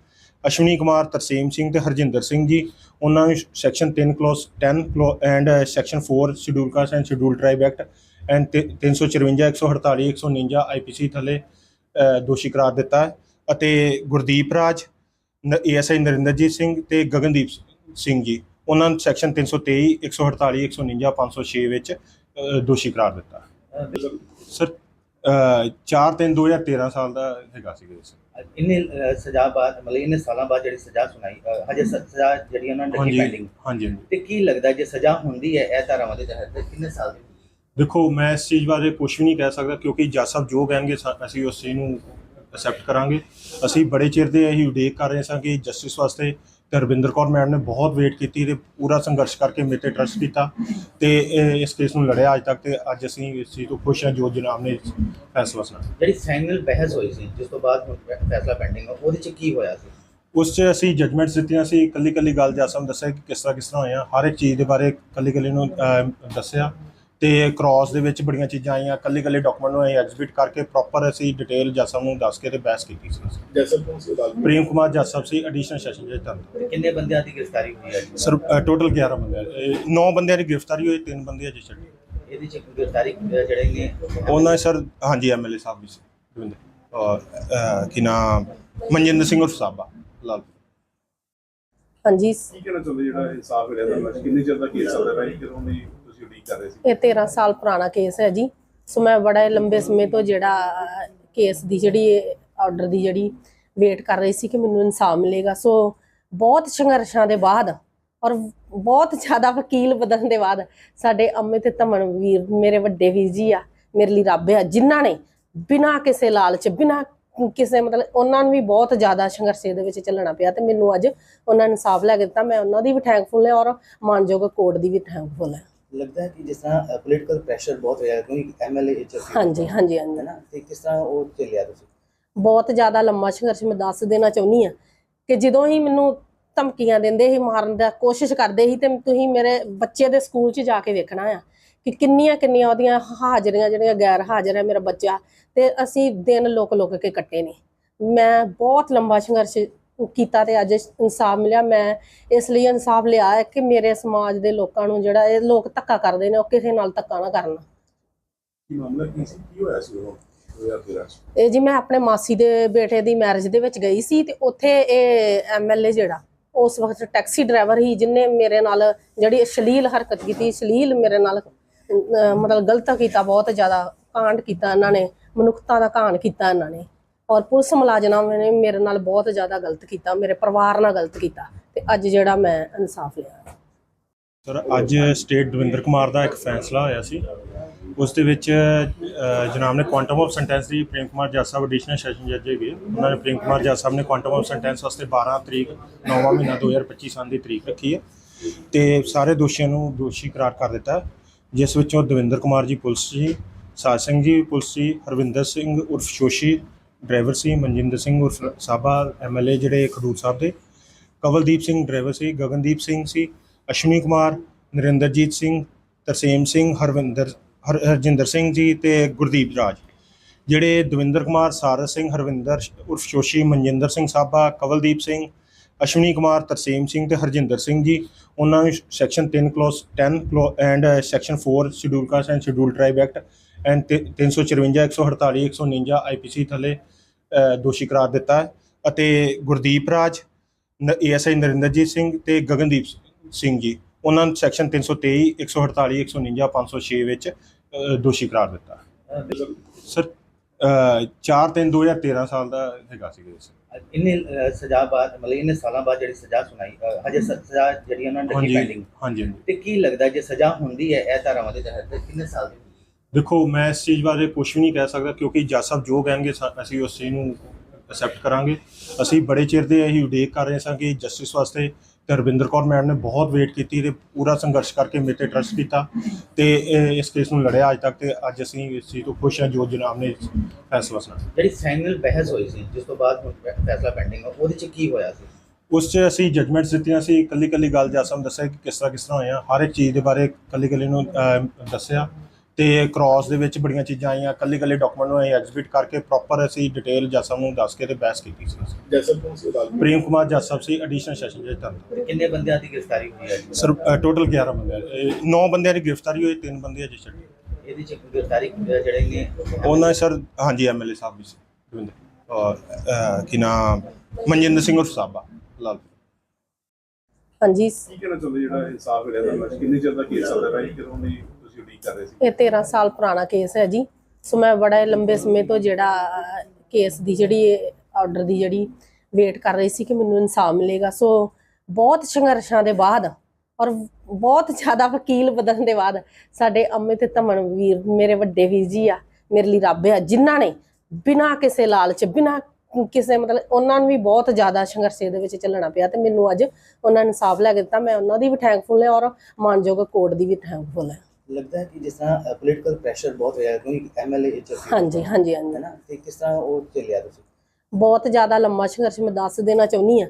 ਅਸ਼ਵਨੀ ਕੁਮਾਰ, ਤਰਸੇਮ ਸਿੰਘ ਤੇ ਹਰਜਿੰਦਰ ਸਿੰਘ ਜੀ, ਉਹਨਾਂ ਨੂੰ section 3 clause 10 and section 4 schedule caste and schedule tribe act and 354 148 149 IPC ਥੱਲੇ ਦੋਸ਼ੀ ਕਰਾਰ ਦਿੱਤਾ ਹੈ ਅਤੇ ਗੁਰਦੀਪ ਰਾਜ ਏਐਸਆਈ ਨਰਿੰਦਰਜੀਤ ਸਿੰਘ ਤੇ ਗਗਨਦੀਪ ਸਿੰਘ ਜੀ ਉਹਨਾਂ ਨੂੰ ਸੈਕਸ਼ਨ 323 148 149 506 ਵਿੱਚ ਦੋਸ਼ੀ ਕਰਾਰ ਦਿੱਤਾ। ਸਰ 4 3 2013 ਸਾਲ ਦਾ ਹੈਗਾ ਸੀ ਇੰਨੇ ਅ, ਸਜ਼ਾ ਬਾਅਦ ਮਤਲਬ ਇੰਨੇ ਸਾਲਾਂ ਬਾਅਦ ਜਿਹੜੀ ਸਜ਼ਾ ਸੁਣਾਈ ਹਜੇ ਸਜ਼ਾ ਜਿਹੜੀ ਉਹਨਾਂ ਨੇ ਹਾਂਜੀ ਪੈਂਡਿੰਗ ਹਾਂਜੀ ਤੇ ਕੀ ਲੱਗਦਾ ਜੇ ਸਜ਼ਾ ਹੁੰਦੀ ਹੈ ਇਹ ਧਾਰਾਵਾਂ ਦੇ ਤਹਿਤ ਕਿੰਨੇ ਸਾਲ ਦੀ ਦੇਖੋ ਮੈਂ ਇਸ ਚੀਜ਼ ਬਾਰੇ ਕੁਝ ਵੀ ਨਹੀਂ ਕਹਿ ਸਕਦਾ ਕਿਉਂਕਿ ਜੱਜ ਸਾਹਿਬ ਜੋ ਕਹਿਣਗੇ ਸਾ- ਅਸੀਂ ਉਸ ਚੀਜ਼ ਨੂੰ ਅਸੈਪਟ ਕਰਾਂਗੇ। ਅਸੀਂ ਬੜੇ ਚਿਰ ਦੇ ਅਸੀਂ ਉਡੀਕ ਕਰ ਰਹੇ ਸਾਂ ਕਿ ਜਸਟਿਸ ਵਾਸਤੇ ਤੇ ਰਵਿੰਦਰ ਕੌਰ ਮੈਡਮ ਨੇ ਬਹੁਤ ਵੇਟ ਕੀਤੀ ਤੇ ਪੂਰਾ ਸੰਘਰਸ਼ ਕਰਕੇ ਮੇਰੇ ਤੇ ਟਰਸਟ ਕੀਤਾ ਤੇ ਇਹ- ਇਸ ਕੇਸ ਨੂੰ ਲੜਿਆ ਅੱਜ ਤੱਕ ਤੇ ਅੱਜ ਅਸੀਂ ਇਸ ਚੀਜ਼ ਤੋਂ ਖੁਸ਼ ਹਾਂ ਜੋ ਜਨਾਬ ਨੇ ਫੈਸਲਾ ਸੁਣਾਇਆ। ਜਿਹੜੀ ਫਾਈਨਲ ਬਹਿਸ ਹੋਈ ਸੀ ਜਿਸ ਤੋਂ ਬਾਅਦ ਹੁਣ ਫੈ- ਫੈਸਲਾ ਪੈਂਡਿੰਗ ਆ ਉਹਦੇ ਚ ਕੀ ਹੋਇਆ ਸੀ? ਉਸ 'ਚ ਅਸੀਂ ਜਜਮੈਂਟਸ ਦਿੱਤੀਆਂ ਸੀ ਕੱਲੀ ਕੱਲੀ ਗੱਲ ਜੱਜ ਸਾਹਿਬ ਨੇ ਦੱਸਿਆ ਕਿ ਕਿਸ ਤਰ੍ਹਾਂ ਕਿਸ ਤਰ੍ਹਾਂ ਹੋਇਆ ਹਰ ਇੱਕ ਚੀਜ਼ ਦੇ ਬਾਰੇ ਕੱਲੀ ਕੱਲੀ ਨੂੰ ਅਹ, ਦੱਸਿਆ। ਤੇ ਕ੍ਰਾਸ ਦੇ ਵਿੱਚ ਬੜੀਆਂ ਚੀਜ਼ਾਂ ਆਈਆਂ ਕੱਲੀ ਕੱਲੀ ਡਾਕੂਮੈਂਟ ਨੂੰ ਅਸੀਂ ਐਗਜ਼ਿਬਿਟ ਕਰਕੇ ਪ੍ਰੋਪਰ ਅਸੀਂ ਡਿਟੇਲ ਸਾਹਿਬ ਨੂੰ ਦੱਸ ਕੇ ਤੇ ਬਹਿਸ ਕੀਤੀ ਸੀ ਜੈਸਾ ਕੌਣ ਸੀ ਅਦਾਲਤ ਪ੍ਰੇਮ ਕੁਮਾਰ ਸਾਹਿਬ ਸੀ ਐਡੀਸ਼ਨਲ ਸੈਸ਼ਨ ਜੱਜ ਧੰਨ ਕਿੰਨੇ ਬੰਦਿਆਂ ਦੀ ਗ੍ਰਿਫਤਾਰੀ ਹੋਈ ਹੈ? ਜੀ? ਸਰ ਟੋਟਲ 11 ਬੰਦੇ 9 ਬੰਦਿਆਂ ਦੀ ਗ੍ਰਿਫਤਾਰੀ ਹੋਈ ਤਿੰਨ ਬੰਦੇ ਅਜੇ ਛੱਡੇ। ਇਹਦੇ ਚ ਗ੍ਰਿਫਤਾਰੀ ਅ, ਜਿਹੜੇ ਨੇ? ਉਹਨਾਂ ਸਰ ਹਾਂਜੀ ਐਮਐਲਏ ਸਾਹਿਬ ਵੀ ਸੀ। ਦਵਿੰਦਰ ਔਰ ਅਹ, ਕੀ ਨਾਮ ਮਨਜਿੰਦਰ ਸਿੰਘ ਉਰਫ ਸਾਬਾ ਲਾਲ। ਹਾਂਜੀ। ਕੀ ਕਹਿਣਾ ਚਾਹੁੰਦੇ ਜਿਹੜਾ ਇਨਸਾਫ ਮਿਲਿਆ ਤੁਹਾਨੂੰ? ਕਿੰਨੇ ਚਿਰ ਦਾ ਕੇਸ ਚੱਲਦਾ ਰਿਹਾ? ਜੀ ਕਦੋਂ ਦੀ ਤੁਸੀਂ ਉਡੀਕ ਕਰ ਰਹੇ ਸੀ? ਇਹ 13 ਸਾਲ ਪੁਰਾਣਾ ਕੇਸ ਹੈ ਜੀ। ਸੋ ਮੈਂ ਬੜਾ ਲੰਬੇ ਸਮੇਂ ਤੋਂ ਜਿਹੜਾ ਕੇਸ ਦੀ ਜਿਹੜੀ ਆਰਡਰ ਦੀ ਜਿਹੜੀ ਵੇਟ ਕਰ ਰਹੀ ਸੀ ਕਿ ਮੈਨੂੰ ਇਨਸਾਫ ਮਿਲੇਗਾ। ਸੋ ਬਹੁਤ ਸੰਘਰਸ਼ਾਂ ਦੇ ਬਾਅਦ ਔਰ ਬਹੁਤ ਜ਼ਿਆਦਾ ਵਕੀਲ ਬਦਲਣ ਦੇ ਬਾਅਦ ਸਾਡੇ ਅੰਮੇ ਤੇ ਧਮਨ ਵੀਰ ਮੇਰੇ ਵੱਡੇ ਵੀਰ ਜੀ ਆ, ਮੇਰੇ ਲਈ ਰੱਬ ਆ, ਜਿਨ੍ਹਾਂ ਨੇ ਬਿਨਾਂ ਕਿਸੇ ਲਾਲਚ, ਬਿਨਾਂ ਕਿਸੇ ਮਤਲਬ ਉਹਨਾਂ ਨੂੰ ਵੀ ਬਹੁਤ ਜ਼ਿਆਦਾ ਸੰਘਰਸ਼ੇ ਦੇ ਵਿੱਚ ਚੱਲਣਾ ਪਿਆ ਤੇ ਮੈਨੂੰ ਅੱਜ ਉਹਨਾਂ ਨੇ ਇਨਸਾਫ ਲੈ ਕੇ ਦਿੱਤਾ। ਮੈਂ ਉਹਨਾਂ ਦੀ ਵੀ ਥੈਂਕਫੁਲ ਹਾਂ ਔਰ ਮਾਨਯੋਗ ਕੋਰਟ ਦੀ ਵੀ ਥੈਂਕਫੁਲ ਹਾਂ। ਲੱਗਦਾ ਹੈ ਕਿ ਜਿਸ ਤਰ੍ਹਾਂ ਪੋਲੀਟੀਕਲ ਪ੍ਰੈਸ਼ਰ ਬਹੁਤ ਹੋਇਆ ਕਿਉਂਕਿ ਐਮਐਲਏ ਚ ਹਾਂਜੀ ਹਾਂਜੀ ਹਾਂਜੀ। ਹੈ ਨਾ? ਤੇ ਕਿਸ ਤਰ੍ਹਾਂ ਉਹ ਝੇਲਿਆ ਤੁਸੀਂ? ਬਹੁਤ ਜ਼ਿਆਦਾ ਲੰਮਾ ਸੰਘਰਸ਼ ਮੈਂ ਦੱਸ ਦੇਣਾ ਚਾਹੁੰਦੀ ਆ ਕਿ ਜਦੋਂ ਹੀ ਮੈਨੂੰ ਧਮਕੀਆਂ ਦਿੰਦੇ ਸੀ ਮਾਰਨ ਦਾ ਕੋਸ਼ਿਸ਼ ਕਰਦੇ ਸੀ ਤੇ ਤੁਸੀਂ ਮੇਰੇ ਬੱਚੇ ਦੇ ਸਕੂਲ 'ਚ ਜਾ ਕੇ ਵੇਖਣਾ ਆ ਕਿ ਕਿੰਨੀਆਂ ਕਿੰਨੀਆਂ ਉਹਦੀਆਂ ਹਾਜ਼ਰੀਆਂ ਜਿਹੜੀਆਂ ਗੈਰ ਹਾਜ਼ਰ ਹੈ ਮੇਰਾ ਬੱਚਾ ਤੇ ਅਸੀਂ ਦਿਨ ਲੋਕ ਲੋਕ ਕੇ ਕੱਟੇ ਨੇ। ਮੈਂ ਬਹੁਤ ਲੰਬਾ ਸੰਘਰਸ਼ ਕੀਤਾ ਤੇ ਅੱਜ ਇਨਸਾਫ ਮਿਲਿਆ। ਮੈਂ ਇਸ ਲਈ ਇਨਸਾਫ ਲਿਆ ਹੈ ਕਿ ਮੇਰੇ ਸਮਾਜ ਦੇ ਲੋਕਾਂ ਨੂੰ ਜਿਹੜਾ ਇਹ ਲੋਕ ਧੱਕਾ ਕਰਦੇ ਨੇ ਉਹ ਕਿਸੇ ਨਾਲ ਧੱਕਾ ਨਾ ਕਰਨ। ਕੀ ਮਾਮਲਾ ਕੀ ਸੀ? ਕੀ ਹੋਇਆ ਸੀ ਉਹ? 2013 ਚ? ਇਹ ਜੀ ਮੈਂ ਆਪਣੇ ਮਾਸੀ ਦੇ ਬੇਟੇ ਦੀ ਮੈਰਿਜ ਦੇ ਵਿੱਚ ਗਈ ਸੀ ਤੇ ਉੱਥੇ ਇਹ ਐਮਐਲਏ ਜਿਹੜਾ ਉਸ ਵਕਤ ਟੈਕਸੀ ਡਰਾਈਵਰ ਹੀ ਜਿਨੇ ਮੇਰੇ ਨਾਲ ਜਿਹੜੀ ਅਸ਼ਲੀਲ ਹਰਕਤ ਕੀਤੀ ਅਸ਼ਲੀਲ ਮੇਰੇ ਨਾਲ ਮਤਲਬ ਗਲਤ ਕੀਤਾ ਬਹੁਤ ਜ਼ਿਆਦਾ ਕਾਂਡ ਕੀਤਾ ਇਹਨਾਂ ਨੇ ਮਨੁੱਖਤਾ ਦਾ ਕਾਂਡ ਕੀਤਾ ਇਹਨਾਂ ਨੇ। ਔਰ ਪੁਲਿਸ ਮੁਲਾਜ਼ਮਾਂ ਨੇ ਮੇਰੇ ਨਾਲ ਬਹੁਤ ਜ਼ਿਆਦਾ ਗਲਤ ਕੀਤਾ, ਮੇਰੇ ਪਰਿਵਾਰ ਨਾਲ ਗਲਤ ਕੀਤਾ ਤੇ ਅੱਜ ਜਿਹੜਾ ਮੈਂ ਇਨਸਾਫ ਲਿਆ। ਸਰ, ਅੱਜ ਸਟੇਟ ਦਵਿੰਦਰ ਕੁਮਾਰ ਦਾ ਇੱਕ ਫੈਸਲਾ ਹੋਇਆ ਸੀ। ਉਸ ਦੇ ਵਿੱਚ ਜਨਾਬ ਨੇ ਕੁਆਂਟਮ ਆਫ ਸੈਂਟੈਂਸ ਦੀ ਪ੍ਰੇਮ ਕੁਮਾਰ ਜੱਜ ਸਾਹਿਬ ਐਡੀਸ਼ਨਲ ਸੈਸ਼ਨ ਜੱਜ ਹੈਗੇ ਉਹਨਾਂ ਨੇ ਪ੍ਰੇਮ ਕੁਮਾਰ ਜੱਜ ਸਾਹਿਬ ਨੇ ਕੁਆਂਟਮ ਆਫ ਸੈਂਟੈਂਸ ਵਾਸਤੇ 12 ਤਰੀਕ 9ਵਾਂ ਮਹੀਨਾ 2025 ਸਾਲ ਦੀ ਤਰੀਕ ਰੱਖੀ ਹੈ। ਤੇ ਸਾਰੇ ਦੋਸ਼ੀਆਂ ਨੂੰ ਦੋਸ਼ੀ ਕਰਾਰ ਕਰ ਦਿੱਤਾ ਜਿਸ ਵਿੱਚੋਂ ਦਵਿੰਦਰ ਕੁਮਾਰ ਜੀ ਪੁਲਿਸ ਜੀ, ਸਾਜ ਸਿੰਘ ਜੀ ਪੁਲਿਸ ਜੀ, ਹਰਵਿੰਦਰ ਸਿੰਘ ਉਰਫ ਸ਼ੋਸ਼ੀ ਡਰਾਈਵਰ ਸੀ, ਮਨਜਿੰਦਰ ਸਿੰਘ ਉਰਫ ਸਾਬਾ ਐਮਐਲਏ ਜਿਹੜੇ ਖਡੂਰ ਸਾਹਿਬ ਦੇ। ਕਵਲਦੀਪ ਸਿੰਘ ਡਰਾਈਵਰ ਸੀ, ਗਗਨਦੀਪ ਸਿੰਘ ਸੀ, ਅਸ਼ਵਨੀ ਕੁਮਾਰ, ਨਰਿੰਦਰਜੀਤ ਸਿੰਘ, ਤਰਸੇਮ ਸਿੰਘ, ਹਰਵਿੰਦਰ, ਹਰ- ਹਰਜਿੰਦਰ ਸਿੰਘ ਜੀ ਤੇ ਗੁਰਦੀਪ ਰਾਜ। ਜਿਹੜੇ ਦਵਿੰਦਰ ਕੁਮਾਰ ਸਾਰਸ ਸਿੰਘ, ਹਰਵਿੰਦਰ ਉਰਫ ਸ਼ੋਸ਼ੀ ਮਨਜਿੰਦਰ ਸਿੰਘ ਸਾਬਾ, ਕਵਲਦੀਪ ਸਿੰਘ, ਅਸ਼ਵਨੀ ਕੁਮਾਰ, ਤਰਸੇਮ ਸਿੰਘ ਤੇ ਹਰਜਿੰਦਰ ਸਿੰਘ ਜੀ, ਉਹਨਾਂ ਨੂੰ section 3 clause 10 and section 4 schedule caste and schedule tribe act and 354 148 149 IPC ਥੱਲੇ ਦੋਸ਼ੀ ਕਰਾਰ ਦਿੱਤਾ ਹੈ ਅਤੇ ਗੁਰਦੀਪ ਰਾਜ ਏਐਸਆਈ ਨਰਿੰਦਰਜੀਤ ਸਿੰਘ ਤੇ ਗਗਨਦੀਪ ਸਿੰਘ ਜੀ ਉਹਨਾਂ ਨੂੰ ਸੈਕਸ਼ਨ 323 148 149 506 ਵਿੱਚ ਦੋਸ਼ੀ ਕਰਾਰ ਦਿੱਤਾ। ਸਰ 4 3 2013 ਸਾਲ ਦਾ ਹੈਗਾ ਸੀ ਇੰਨੇ ਅਹ, ਸਜ਼ਾ ਬਾਅਦ ਮਤਲਬ ਇੰਨੇ ਸਾਲਾਂ ਬਾਅਦ ਜਿਹੜੀ ਸਜ਼ਾ ਸੁਣਾਈ ਹਜੇ ਸਜ਼ਾ ਜਿਹੜੀ ਉਹਨਾਂ ਨੇ ਪੈਂਡਿੰਗ ਹਾਂਜੀ ਤੇ ਕੀ ਲੱਗਦਾ ਜੇ ਸਜ਼ਾ ਹੁੰਦੀ ਹੈ ਇਹ ਧਾਰਾਵਾਂ ਦੇ ਤਹਿਤ ਕਿੰਨੇ ਸਾਲ ਦੀ? ਦੇਖੋ ਮੈਂ ਇਸ ਚੀਜ਼ ਬਾਰੇ ਕੁਝ ਵੀ ਨਹੀਂ ਕਹਿ ਸਕਦਾ ਕਿਉਂਕਿ ਜੱਜ ਸਾਹਿਬ ਜੋ ਕਹਿਣਗੇ ਸਾ- ਅਸੀਂ ਉਸ ਚੀਜ਼ ਨੂੰ ਐਕਸੈਪਟ ਕਰਾਂਗੇ। ਅਸੀਂ ਬੜੇ ਚਿਰ ਦੇ ਅਸੀਂ ਉਡੀਕ ਕਰ ਰਹੇ ਸਾਂ ਕਿ ਜਸਟਿਸ ਵਾਸਤੇ ਤੇ ਰਵਿੰਦਰ ਕੌਰ ਮੈਡਮ ਨੇ ਬਹੁਤ ਵੇਟ ਕੀਤੀ ਤੇ ਪੂਰਾ ਸੰਘਰਸ਼ ਕਰਕੇ ਮੇਰੇ ਤੇ ਟਰਸਟ ਕੀਤਾ ਤੇ ਇਹ- ਇਸ ਕੇਸ ਨੂੰ ਲੜਿਆ ਅੱਜ ਤੱਕ ਤੇ ਅੱਜ ਅਸੀਂ ਇਸ ਚੀਜ਼ ਤੋਂ ਖੁਸ਼ ਹਾਂ ਜੋ ਜਨਾਬ ਨੇ ਫੈਸਲਾ ਸੁਣਾਇਆ। ਜਿਹੜੀ ਫਾਈਨਲ ਬਹਿਸ ਹੋਈ ਸੀ ਜਿਸ ਤੋਂ ਬਾਅਦ ਹੁਣ ਫੈ- ਫੈਸਲਾ ਪੈਂਡਿੰਗ ਉਹਦੇ ਚ ਕੀ ਹੋਇਆ ਸੀ? ਉਸ 'ਚ ਅਸੀਂ ਜਜਮੈਂਟਸ ਦਿੱਤੀਆਂ ਸੀ ਕੱਲੀ ਕੱਲੀ ਗੱਲ ਜੱਜ ਸਾਹਿਬ ਨੇ ਦੱਸਿਆ ਕਿ ਕਿਸ ਤਰ੍ਹਾਂ ਕਿਸ ਤਰ੍ਹਾਂ ਹੋਇਆ ਹਰ ਇੱਕ ਚੀਜ਼ ਦੇ ਬਾਰੇ ਕੱਲੀ ਕੱਲੀ ਨੂੰ ਅਹ, ਦੱਸਿਆ। ਤੇ ਕ੍ਰਾਸ ਦੇ ਵਿੱਚ ਬੜੀਆਂ ਚੀਜ਼ਾਂ ਆਈਆਂ ਕੱਲੀ ਕੱਲੀ ਡਾਕੂਮੈਂਟ ਨੂੰ ਅਸੀਂ ਐਗਜ਼ਿਬਿਟ ਕਰਕੇ ਪ੍ਰੋਪਰ ਅਸੀਂ ਡਿਟੇਲ ਜੱਜ ਸਾਹਿਬ ਨੂੰ ਦੱਸ ਕੇ ਤੇ ਬਹਿਸ ਕੀਤੀ ਸੀ ਜੈਸਾ ਕੌਣ ਸੀ? ਅਦਾਲਤ ਪ੍ਰੇਮ ਕੁਮਾਰ ਜੱਜ ਸਾਹਿਬ ਸੀ ਐਡੀਸ਼ਨਲ ਸੈਸ਼ਨ ਜੱਜ ਤੰਤਰ ਤੇ ਕਿੰਨੇ ਬੰਦਿਆਂ ਦੀ ਗ੍ਰਿਫਤਾਰੀ ਹੋਈ ਹੈ ਜੀ? ਸਰ ਟੋਟਲ 11 ਬੰਦੇ 9 ਬੰਦਿਆਂ ਦੀ ਗ੍ਰਿਫਤਾਰੀ ਹੋਈ ਤਿੰਨ ਬੰਦੇ ਅਜੇ ਛੱਡੇ। ਇਹਦੇ ਚ ਗ੍ਰਿਫਤਾਰੀ ਅਹ, ਜਿਹੜੇ ਨੇ? ਉਹਨਾਂ ਸਰ ਹਾਂਜੀ ਐਮਐਲਏ ਸਾਹਿਬ ਵੀ ਸੀ ਦਵਿੰਦਰ ਔਰ ਅਹ, ਕੀ ਨਾਮ? ਮਨਜਿੰਦਰ ਸਿੰਘ ਉਰਫ ਸਾਬਾ ਲਾਲ। ਹਾਂਜੀ। ਕੀ ਕਹਿਣਾ ਚਾਹੁੰਦੇ ਜਿਹੜਾ ਇਨਸਾਫ ਮਿਲਿਆ ਤੁਹਾਨੂੰ? ਅੱਜ ਕਿੰਨੀ ਚਿਰ ਦਾ ਕੇਸ ਚੱਲਦਾ ਰਿਹਾ? ਜੀ ਕਦੋਂ ਦੀ ਤੁਸੀਂ ਉਡੀਕ ਕਰ ਰਹੇ ਸੀ। ਇਹ 13 ਸਾਲ ਪੁਰਾਣਾ ਕੇਸ ਹੈ ਜੀ। ਸੋ ਮੈਂ ਬੜਾ ਲੰਬੇ ਸਮੇਂ ਤੋਂ ਜਿਹੜਾ ਕੇਸ ਦੀ ਜਿਹੜੀ ਆਰਡਰ ਦੀ ਜਿਹੜੀ ਵੇਟ ਕਰ ਰਹੀ ਸੀ ਕਿ ਮੈਨੂੰ ਇਨਸਾਫ ਮਿਲੇਗਾ। ਸੋ ਬਹੁਤ ਸੰਘਰਸ਼ਾਂ ਦੇ ਬਾਅਦ ਔਰ ਬਹੁਤ ਜ਼ਿਆਦਾ ਵਕੀਲ ਬਦਲਣ ਦੇ ਬਾਅਦ ਸਾਡੇ ਅਮਿਤ ਧਮਨ ਵੀਰ ਮੇਰੇ ਵੱਡੇ ਵੀਰ ਜੀ ਆ, ਮੇਰੇ ਲਈ ਰੱਬ ਆ, ਜਿਨ੍ਹਾਂ ਨੇ ਬਿਨਾਂ ਕਿਸੇ ਲਾਲਚ, ਬਿਨਾਂ ਕਿਸੇ ਮਤਲਬ ਉਹਨਾਂ ਨੂੰ ਵੀ ਬਹੁਤ ਜ਼ਿਆਦਾ ਸੰਘਰਸ਼ ਦੇ ਵਿੱਚ ਚੱਲਣਾ ਪਿਆ ਤੇ ਮੈਨੂੰ ਅੱਜ ਉਹਨਾਂ ਨੇ ਇਨਸਾਫ ਲੈ ਕੇ ਦਿੱਤਾ। ਮੈਂ ਉਹਨਾਂ ਦੀ ਵੀ ਥੈਂਕਫੁਲ ਹਾਂ ਔਰ ਮਾਨਯੋਗ ਕੋਰਟ ਦੀ ਵੀ ਥੈਂਕਫੁਲ ਹਾਂ। ਲੱਗਦਾ ਹੈ ਕਿ ਜਿਸ ਤਰ੍ਹਾਂ ਪੋਲੀਟੀਕਲ ਪ੍ਰੈਸ਼ਰ ਬਹੁਤ ਹੋਇਆ ਕਿਉਂਕਿ ਐਮਐਲਏ ਚ ਹਾਂਜੀ ਹਾਂਜੀ ਹਾਂਜੀ। ਹੈ ਨਾ? ਤੇ ਕਿਸ ਤਰ੍ਹਾਂ ਉਹ ਝੇਲਿਆ ਤੁਸੀਂ? ਬਹੁਤ ਜ਼ਿਆਦਾ ਲੰਮਾ ਸੰਘਰਸ਼ ਮੈਂ ਦੱਸ ਦੇਣਾ ਚਾਹੁੰਦੀ ਆ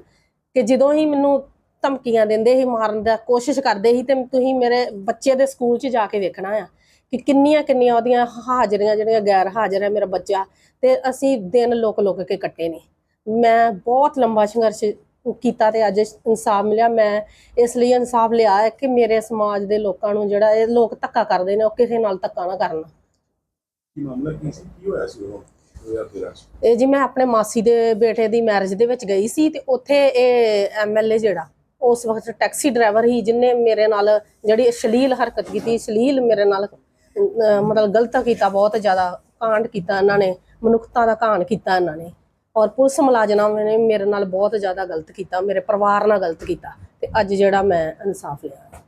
ਕਿ ਜਦੋਂ ਹੀ ਮੈਨੂੰ ਧਮਕੀਆਂ ਦਿੰਦੇ ਸੀ ਮਾਰਨ ਦਾ ਕੋਸ਼ਿਸ਼ ਕਰਦੇ ਸੀ ਤੇ ਤੁਸੀਂ ਮੇਰੇ ਬੱਚੇ ਦੇ ਸਕੂਲ 'ਚ ਜਾ ਕੇ ਵੇਖਣਾ ਆ ਕਿ ਕਿੰਨੀਆਂ ਕਿੰਨੀਆਂ ਉਹਦੀਆਂ ਹਾਜ਼ਰੀਆਂ ਜਿਹੜੀਆਂ ਗੈਰ ਹਾਜ਼ਰ ਹੈ ਮੇਰਾ ਬੱਚਾ ਤੇ ਅਸੀਂ ਦਿਨ ਲੋਕ ਲੋਕ ਕੇ ਕੱਟੇ ਨੇ। ਮੈਂ ਬਹੁਤ ਲੰਬਾ ਸੰਘਰਸ਼ ਕੀਤਾ ਤੇ ਅੱਜ ਇਨਸਾਫ ਮਿਲਿਆ। ਮੈਂ ਇਸ ਲਈ ਇਨਸਾਫ ਲਿਆ ਹੈ ਕਿ ਮੇਰੇ ਸਮਾਜ ਦੇ ਲੋਕਾਂ ਨੂੰ ਜਿਹੜਾ ਇਹ ਲੋਕ ਧੱਕਾ ਕਰਦੇ ਨੇ ਉਹ ਕਿਸੇ ਨਾਲ ਧੱਕਾ ਨਾ ਕਰਨ। ਕੀ ਮਾਮਲਾ ਕੀ ਸੀ? ਕੀ ਹੋਇਆ ਸੀ ਉਹ? 2013 ਚ? ਇਹ ਜੀ ਮੈਂ ਆਪਣੇ ਮਾਸੀ ਦੇ ਬੇਟੇ ਦੀ ਮੈਰਿਜ ਦੇ ਵਿੱਚ ਗਈ ਸੀ ਤੇ ਉੱਥੇ ਇਹ ਐਮਐਲਏ ਜਿਹੜਾ ਉਸ ਵਕਤ ਟੈਕਸੀ ਡਰਾਈਵਰ ਹੀ ਜਿਨੇ ਮੇਰੇ ਨਾਲ ਜਿਹੜੀ ਅਸ਼ਲੀਲ ਹਰਕਤ ਕੀਤੀ ਅਸ਼ਲੀਲ ਮੇਰੇ ਨਾਲ ਮਤਲਬ ਗਲਤ ਕੀਤਾ ਬਹੁਤ ਜ਼ਿਆਦਾ ਕਾਂਡ ਕੀਤਾ ਇਹਨਾਂ ਨੇ ਮਨੁੱਖਤਾ ਦਾ ਕਾਂਡ ਕੀਤਾ ਇਹਨਾਂ ਨੇ। ਔਰ ਪੁਲਿਸ ਮੁਲਾਜ਼ਮਾਂ ਨੇ ਮੇਰੇ ਨਾਲ ਬਹੁਤ ਜ਼ਿਆਦਾ ਗਲਤ ਕੀਤਾ ਮੇਰੇ ਪਰਿਵਾਰ ਨਾਲ ਗਲਤ ਕੀਤਾ ਤੇ ਅੱਜ ਜਿਹੜਾ ਮੈਂ ਇਨਸਾਫ ਲਿਆ।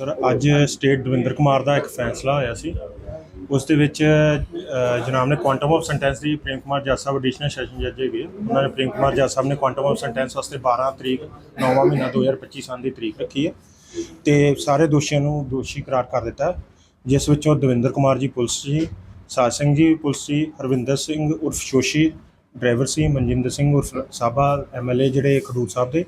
ਸਰ ਅੱਜ ਸਟੇਟ ਦਵਿੰਦਰ ਕੁਮਾਰ ਦਾ ਇੱਕ ਫੈਸਲਾ ਹੋਇਆ ਸੀ। ਉਸ ਦੇ ਵਿੱਚ ਜਨਾਬ ਨੇ ਕੁਆਂਟਮ ਆਫ ਸੈਂਟੈਂਸ ਦੀ ਪ੍ਰੇਮ ਕੁਮਾਰ ਜੱਜ ਸਾਹਿਬ ਐਡੀਸ਼ਨਲ ਸੈਸ਼ਨ ਜੱਜ ਹੈਗੇ। ਉਹਨਾਂ ਨੇ ਪ੍ਰੇਮ ਕੁਮਾਰ ਜੱਜ ਸਾਹਿਬ ਨੇ ਕੁਆਂਟਮ ਆਫ ਸੈਂਟੈਂਸ ਵਾਸਤੇ 12 ਤਰੀਕ 9ਵਾਂ ਮਹੀਨਾ 2025 ਸਾਲ ਦੀ ਤਰੀਕ ਰੱਖੀ ਹੈ। ਤੇ ਸਾਰੇ ਦੋਸ਼ੀਆਂ ਨੂੰ ਦੋਸ਼ੀ ਕਰਾਰ ਕਰ ਦਿੱਤਾ ਹੈ, ਜਿਸ ਵਿੱਚੋਂ ਦਵਿੰਦਰ ਕੁਮਾਰ ਜੀ ਪੁਲਿਸ ਜੀ ਸਾਜ ਸਿੰਘ ਜੀ ਪੁਲਿਸ ਜੀ ਹਰਵਿੰਦਰ ਸਿੰਘ ਉਰਫ ਸ਼ੋਸ਼ੀ ਡਰਾਈਵਰ ਸੀ, ਮਨਜਿੰਦਰ ਸਿੰਘ ਉਰਫ ਸਾਬਾ ਐਮਐਲਏ ਜਿਹੜੇ ਖਡੂਰ ਸਾਹਿਬ ਦੇ।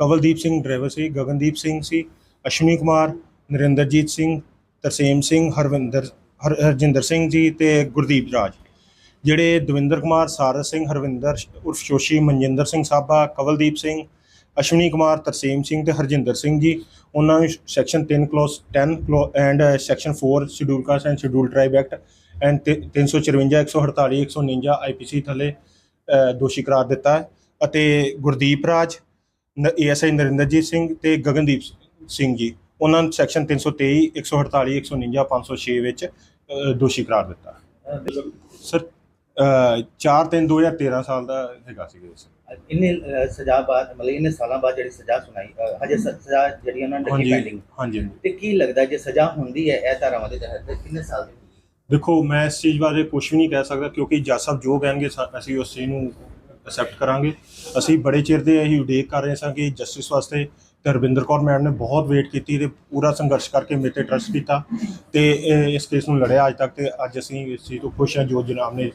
ਕਵਲਦੀਪ ਸਿੰਘ ਡਰਾਈਵਰ ਸੀ, ਗਗਨਦੀਪ ਸਿੰਘ ਸੀ, ਅਸ਼ਵਨੀ ਕੁਮਾਰ, ਨਰਿੰਦਰਜੀਤ ਸਿੰਘ, ਤਰਸੇਮ ਸਿੰਘ, ਹਰਵਿੰਦਰ, ਹਰ, ਹਰਜਿੰਦਰ ਸਿੰਘ ਜੀ ਤੇ ਗੁਰਦੀਪ ਰਾਜ। ਜਿਹੜੇ ਦਵਿੰਦਰ ਕੁਮਾਰ ਸਾਰਸ ਸਿੰਘ, ਹਰਵਿੰਦਰ ਉਰਫ ਸ਼ੋਸ਼ੀ ਮਨਜਿੰਦਰ ਸਿੰਘ ਸਾਬਾ, ਕਵਲਦੀਪ ਸਿੰਘ, ਅਸ਼ਵਨੀ ਕੁਮਾਰ, ਤਰਸੇਮ ਸਿੰਘ ਤੇ ਹਰਜਿੰਦਰ ਸਿੰਘ ਜੀ, ਉਹਨਾਂ ਨੂੰ section 3 clause 10 and section 4 schedule caste and schedule tribe act and 354 148 149 IPC ਥੱਲੇ ਦੋਸ਼ੀ ਕਰਾਰ ਦਿੱਤਾ ਹੈ ਅਤੇ ਗੁਰਦੀਪ ਰਾਜ ਏਐਸਆਈ ਨਰਿੰਦਰਜੀਤ ਸਿੰਘ ਤੇ ਗਗਨਦੀਪ ਸਿੰਘ ਜੀ ਉਹਨਾਂ ਨੂੰ ਸੈਕਸ਼ਨ 323 148 149 506 ਵਿੱਚ ਦੋਸ਼ੀ ਕਰਾਰ ਦਿੱਤਾ। ਸਰ 4 3 2013 ਸਾਲ ਦਾ ਹੈਗਾ ਸੀ ਇਸ ਅਹ, ਸਜ਼ਾ ਬਾਅਦ ਮਤਲਬ ਇੰਨੇ ਸਾਲਾਂ ਬਾਅਦ ਜਿਹੜੀ ਸਜ਼ਾ ਸੁਣਾਈ ਹਜੇ ਸਜ਼ਾ ਜਿਹੜੀ ਉਹਨਾਂ ਨੇ ਪੈਂਡਿੰਗ ਹਾਂਜੀ ਤੇ ਕੀ ਲੱਗਦਾ ਜੇ ਸਜ਼ਾ ਹੁੰਦੀ ਹੈ ਇਹ ਧਾਰਾਵਾਂ ਦੇ ਤਹਿਤ ਕਿੰਨੇ ਸਾਲ ਦੀ ਦੇਖੋ ਮੈਂ ਇਸ ਚੀਜ਼ ਬਾਰੇ ਕੁਝ ਵੀ ਨਹੀਂ ਕਹਿ ਸਕਦਾ ਕਿਉਂਕਿ ਜੱਜ ਸਾਹਿਬ ਜੋ ਕਹਿਣਗੇ ਅਸੀਂ ਉਸ ਚੀਜ਼ ਨੂੰ ਅਸੈਪਟ ਕਰਾਂਗੇ। ਅਸੀਂ ਬੜੇ ਚਿਰ ਦੇ ਇਹੀ ਉਡੀਕ ਕਰ ਰਹੇ ਸਾਂ ਕਿ ਜਸਟਿਸ ਵਾਸਤੇ ਤੇ ਰਵਿੰਦਰ ਕੌਰ ਮੈਡਮ ਨੇ ਬਹੁਤ ਵੇਟ ਕੀਤੀ ਤੇ ਪੂਰਾ ਸੰਘਰਸ਼ ਕਰਕੇ ਮੇਰੇ ਤੇ ਟਰਸਟ ਕੀਤਾ ਤੇ ਇਸ ਕੇਸ ਨੂੰ ਲੜਿਆ ਅੱਜ ਤੱਕ ਤੇ ਅੱਜ ਅਸੀਂ ਇਸ ਚੀਜ਼ ਤੋਂ ਖੁਸ਼ ਹਾਂ ਜੋ ਜਨਾਬ ਨੇ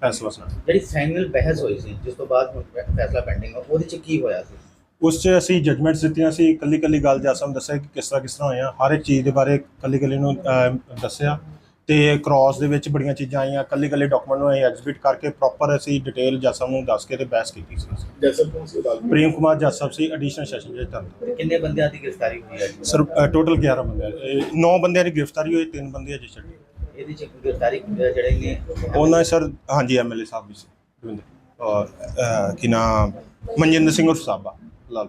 ਫੈਸਲਾ ਸੁਣਾਇਆ ਜਿਹੜੀ ਫਾਈਨਲ ਬਹਿਸ ਹੋਈ ਸੀ ਜਿਸ ਤੋਂ ਬਾਅਦ ਫੈਸਲਾ ਪੈਂਡਿੰਗ ਉਹਦੇ ਚ ਕੀ ਹੋਇਆ ਸੀ? ਉਸ 'ਚ ਅਸੀਂ ਜਜਮੈਂਟਸ ਦਿੱਤੀਆਂ ਸੀ ਕੱਲੀ ਕੱਲੀ ਗੱਲ ਨੇ ਦੱਸਿਆ ਕਿ ਕਿਸ ਤਰ੍ਹਾਂ ਕਿਸ ਤਰ੍ਹਾਂ ਹੋਇਆ ਹਰ ਇੱਕ ਚੀਜ਼ ਦੇ ਬਾਰੇ ਕੱਲੀ ਕੱਲੀ ਨੂੰ ਦੱਸਿਆ। ਤੇ ਕ੍ਰਾਸ ਦੇ ਵਿੱਚ ਬੜੀਆਂ ਚੀਜ਼ਾਂ ਆਈਆਂ ਕੱਲੀ ਕੱਲੀ ਡਾਕੂਮੈਂਟ ਨੂੰ ਅਸੀਂ ਐਗਜ਼ਿਬਿਟ ਕਰਕੇ ਪ੍ਰੋਪਰ ਅਸੀਂ ਡਿਟੇਲ ਸਾਹਿਬ ਨੂੰ ਦੱਸ ਕੇ ਤੇ ਬਹਿਸ ਕੀਤੀ ਸੀ ਜੈਸਾ ਕੌਣ ਸੀ ਅਦਾਲਤ ਪ੍ਰੇਮ ਕੁਮਾਰ ਸਾਹਿਬ ਸੀ ਐਡੀਸ਼ਨਲ ਸੈਸ਼ਨ ਜੱਜ ਤੇ ਕਿੰਨੇ ਬੰਦਿਆਂ ਦੀ ਗ੍ਰਿਫਤਾਰੀ ਹੋਈ ਹੈ? ਜੀ? ਸਰ ਟੋਟਲ 11 ਬੰਦੇ 9 ਬੰਦਿਆਂ ਦੀ ਗ੍ਰਿਫਤਾਰੀ ਹੋਈ ਤਿੰਨ ਬੰਦੇ ਅਜੇ ਛੱਡੇ। ਇਹਦੇ ਚ ਗ੍ਰਿਫਤਾਰੀ ਅਹ, ਜਿਹੜੇ ਨੇ ਉਹਨਾਂ ਸਰ ਹਾਂਜੀ ਐਮਐਲਏ ਸਾਹਿਬ ਵੀ ਸੀ ਦਵਿੰਦਰ ਔਰ ਅਹ, ਕੀ ਨਾਮ? ਮਨਜਿੰਦਰ ਸਿੰਘ ਉਰਫ ਸਾਬਾ ਲਾਲ।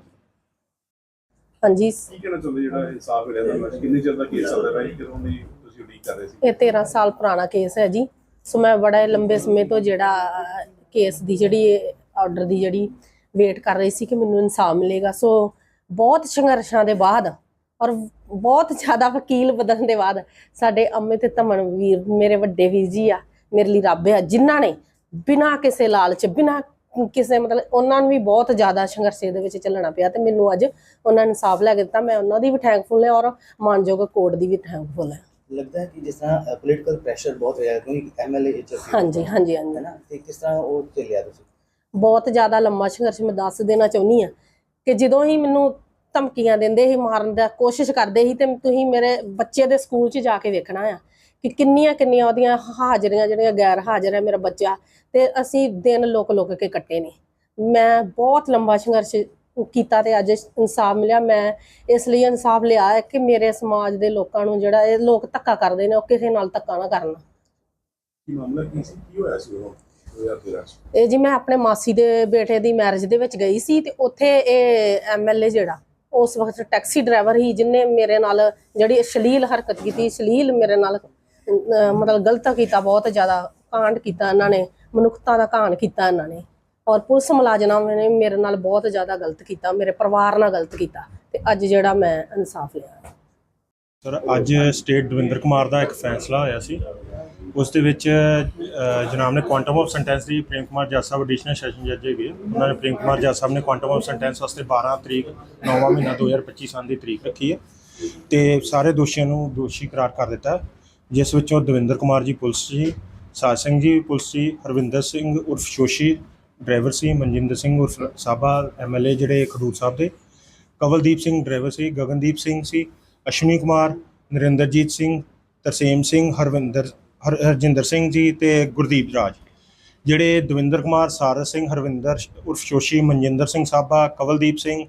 ਹਾਂਜੀ। ਕੀ ਕਹਿਣਾ ਚਾਹੁੰਦੇ ਜਿਹੜਾ ਇਨਸਾਫ ਮਿਲਿਆ ਤੁਹਾਨੂੰ? ਅੱਜ ਕਿੰਨੇ ਚਿਰ ਦਾ ਕੇਸ ਚੱਲਦਾ ਰਿਹਾ? ਜੀ ਕਦੋਂ ਦੀ ਤੁਸੀਂ ਉਡੀਕ ਕਰ ਰਹੇ ਸੀ। ਇਹ 13 ਸਾਲ ਪੁਰਾਣਾ ਕੇਸ ਹੈ ਜੀ। ਸੋ ਮੈਂ ਬੜਾ ਲੰਬੇ ਸਮੇਂ ਤੋਂ ਜਿਹੜਾ ਕੇਸ ਦੀ ਜਿਹੜੀ ਆਰਡਰ ਦੀ ਜਿਹੜੀ ਵੇਟ ਕਰ ਰਹੀ ਸੀ ਕਿ ਮੈਨੂੰ ਇਨਸਾਫ ਮਿਲੇਗਾ। ਸੋ ਬਹੁਤ ਸੰਘਰਸ਼ਾਂ ਦੇ ਬਾਅਦ ਔਰ ਬਹੁਤ ਜ਼ਿਆਦਾ ਵਕੀਲ ਬਦਲਣ ਦੇ ਬਾਅਦ ਸਾਡੇ ਅੰਮੇ ਅਮਿਤ ਧਮਨ ਵੀਰ, ਮੇਰੇ ਵੱਡੇ ਵੀਰ ਜੀ ਆ, ਮੇਰੇ ਲਈ ਰੱਬ ਆ, ਜਿਨ੍ਹਾਂ ਨੇ ਬਿਨਾਂ ਕਿਸੇ ਲਾਲਚ, ਬਿਨਾਂ ਕਿਸੇ ਮਤਲਬ ਉਹਨਾਂ ਨੂੰ ਵੀ ਬਹੁਤ ਜ਼ਿਆਦਾ ਸੰਘਰਸ਼ੇ ਦੇ ਵਿੱਚ ਚੱਲਣਾ ਪਿਆ ਤੇ ਮੈਨੂੰ ਅੱਜ ਉਹਨਾਂ ਨੇ ਇਨਸਾਫ ਲੈ ਕੇ ਦਿੱਤਾ। ਮੈਂ ਉਹਨਾਂ ਦੀ ਵੀ ਥੈਂਕਫੁਲ ਹਾਂ ਔਰ ਮਾਨਯੋਗ ਕੋਰਟ ਦੀ ਵੀ ਥੈਂਕਫੁਲ ਹਾਂ। ਲੱਗਦਾ ਹੈ ਕਿ ਜਿਸ ਤਰ੍ਹਾਂ ਪੋਲੀਟੀਕਲ ਪ੍ਰੈਸ਼ਰ ਬਹੁਤ ਹੋਇਆ ਕਿਉਂਕਿ ਐਮਐਲਏ ਚ ਹਾਂਜੀ ਹਾਂਜੀ ਹਾਂਜੀ। ਹੈ ਨਾ? ਤੇ ਕਿਸ ਤਰ੍ਹਾਂ ਉਹ ਚੱਲਿਆ ਤੁਸੀਂ? ਬਹੁਤ ਜ਼ਿਆਦਾ ਲੰਮਾ ਸੰਘਰਸ਼ ਮੈਂ ਦੱਸ ਦੇਣਾ ਚਾਹੁੰਦੀ ਆ ਕਿ ਜਦੋਂ ਹੀ ਮੈਨੂੰ ਧਮਕੀਆਂ ਦਿੰਦੇ ਸੀ ਮਾਰਨ ਦਾ ਕੋਸ਼ਿਸ਼ ਕਰਦੇ ਸੀ ਤੇ ਤੁਸੀਂ ਮੇਰੇ ਬੱਚੇ ਦੇ ਸਕੂਲ 'ਚ ਜਾ ਕੇ ਵੇਖਣਾ ਆ ਕਿ ਕਿੰਨੀਆਂ ਕਿੰਨੀਆਂ ਉਹਦੀਆਂ ਹਾਜ਼ਰੀਆਂ ਜਿਹੜੀਆਂ ਗੈਰ ਹਾਜ਼ਰ ਹੈ ਮੇਰਾ ਬੱਚਾ ਤੇ ਅਸੀਂ ਦਿਨ ਲੁਕ ਲੁਕ ਕੇ ਕੱਟੇ ਨੇ। ਮੈਂ ਬਹੁਤ ਲੰਬਾ ਸੰਘਰਸ਼ ਕੀਤਾ ਤੇ ਅੱਜ ਇਨਸਾਫ ਮਿਲਿਆ। ਮੈਂ ਇਸ ਲਈ ਇਨਸਾਫ ਲਿਆ ਹੈ ਕਿ ਮੇਰੇ ਸਮਾਜ ਦੇ ਲੋਕਾਂ ਨੂੰ ਜਿਹੜਾ ਇਹ ਲੋਕ ਧੱਕਾ ਕਰਦੇ ਨੇ ਉਹ ਕਿਸੇ ਨਾਲ ਧੱਕਾ ਨਾ ਕਰਨ। ਕੀ ਮਾਮਲਾ ਕੀ ਸੀ? ਕੀ ਹੋਇਆ ਸੀ ਉਹ? 2013 ਚ? ਇਹ ਜੀ ਮੈਂ ਆਪਣੇ ਮਾਸੀ ਦੇ ਬੇਟੇ ਦੀ ਮੈਰਿਜ ਦੇ ਵਿੱਚ ਗਈ ਸੀ ਤੇ ਉੱਥੇ ਇਹ ਐਮਐਲਏ ਜਿਹੜਾ ਉਸ ਵਕਤ ਟੈਕਸੀ ਡਰਾਈਵਰ ਹੀ ਜਿਨੇ ਮੇਰੇ ਨਾਲ ਜਿਹੜੀ ਅਸ਼ਲੀਲ ਹਰਕਤ ਕੀਤੀ ਅਸ਼ਲੀਲ ਮੇਰੇ ਨਾਲ ਮਤਲਬ ਗਲਤ ਕੀਤਾ ਬਹੁਤ ਜ਼ਿਆਦਾ ਕਾਂਡ ਕੀਤਾ ਇਹਨਾਂ ਨੇ ਮਨੁੱਖਤਾ ਦਾ ਕਾਂਡ ਕੀਤਾ ਇਹਨਾਂ ਨੇ। ਔਰ ਪੁਲਿਸ ਮੁਲਾਜ਼ਮਾਂ ਨੇ ਮੇਰੇ ਨਾਲ ਬਹੁਤ ਜ਼ਿਆਦਾ ਗਲਤ ਕੀਤਾ ਮੇਰੇ ਪਰਿਵਾਰ ਨਾਲ ਗਲਤ ਕੀਤਾ ਤੇ ਅੱਜ ਜਿਹੜਾ ਮੈਂ ਇਨਸਾਫ ਲਿਆ। ਸਰ ਅੱਜ ਸਟੇਟ ਦਵਿੰਦਰ ਕੁਮਾਰ ਦਾ ਇੱਕ ਫੈਸਲਾ ਹੋਇਆ ਸੀ। ਉਸ ਦੇ ਵਿੱਚ ਅ, ਜਨਾਬ ਨੇ ਕੁਆਂਟਮ ਆਫ ਸੈਂਟੈਂਸ ਦੀ ਪ੍ਰੇਮ ਕੁਮਾਰ ਜੱਜ ਸਾਹਿਬ ਐਡੀਸ਼ਨਲ ਸੈਸ਼ਨ ਜੱਜ ਹੈਗੇ। ਉਹਨਾਂ ਨੇ ਪ੍ਰੇਮ ਕੁਮਾਰ ਜੱਜ ਸਾਹਿਬ ਨੇ ਕੁਆਂਟਮ ਆਫ ਸੈਂਟੈਂਸ ਵਾਸਤੇ 12 ਤਰੀਕ 9ਵਾਂ ਮਹੀਨਾ 2025 ਸਾਲ ਦੀ ਤਰੀਕ ਰੱਖੀ ਹੈ। ਤੇ ਸਾਰੇ ਦੋਸ਼ੀਆਂ ਨੂੰ ਦੋਸ਼ੀ ਕਰਾਰ ਕਰ ਦਿੱਤਾ ਜਿਸ ਵਿੱਚੋਂ ਦਵਿੰਦਰ ਕੁਮਾਰ ਜੀ ਪੁਲਿਸ ਜੀ ਸਾਜ ਸਿੰਘ ਜੀ ਪੁਲਿਸ ਜੀ ਹਰਵਿੰਦਰ ਸਿੰਘ ਉਰਫ ਸ਼ੋਸ਼ੀ ਡਰਾਈਵਰ ਸੀ, ਮਨਜਿੰਦਰ ਸਿੰਘ ਉਰਫ ਸਾਬਾ ਐਮਐਲਏ ਜਿਹੜੇ ਖਡੂਰ ਸਾਹਿਬ ਦੇ। ਕਵਲਦੀਪ ਸਿੰਘ ਡਰਾਈਵਰ ਸੀ, ਗਗਨਦੀਪ ਸਿੰਘ ਸੀ, ਅਸ਼ਵਨੀ ਕੁਮਾਰ, ਨਰਿੰਦਰਜੀਤ ਸਿੰਘ, ਤਰਸੇਮ ਸਿੰਘ, ਹਰਵਿੰਦਰ, ਹਰ, ਹਰਜਿੰਦਰ ਸਿੰਘ ਜੀ ਤੇ ਗੁਰਦੀਪ ਰਾਜ। ਜਿਹੜੇ ਦਵਿੰਦਰ ਕੁਮਾਰ ਸਾਰਸ ਸਿੰਘ, ਹਰਵਿੰਦਰ ਉਰਫ ਸ਼ੋਸ਼ੀ ਮਨਜਿੰਦਰ ਸਿੰਘ ਸਾਬਾ, ਕਵਲਦੀਪ ਸਿੰਘ,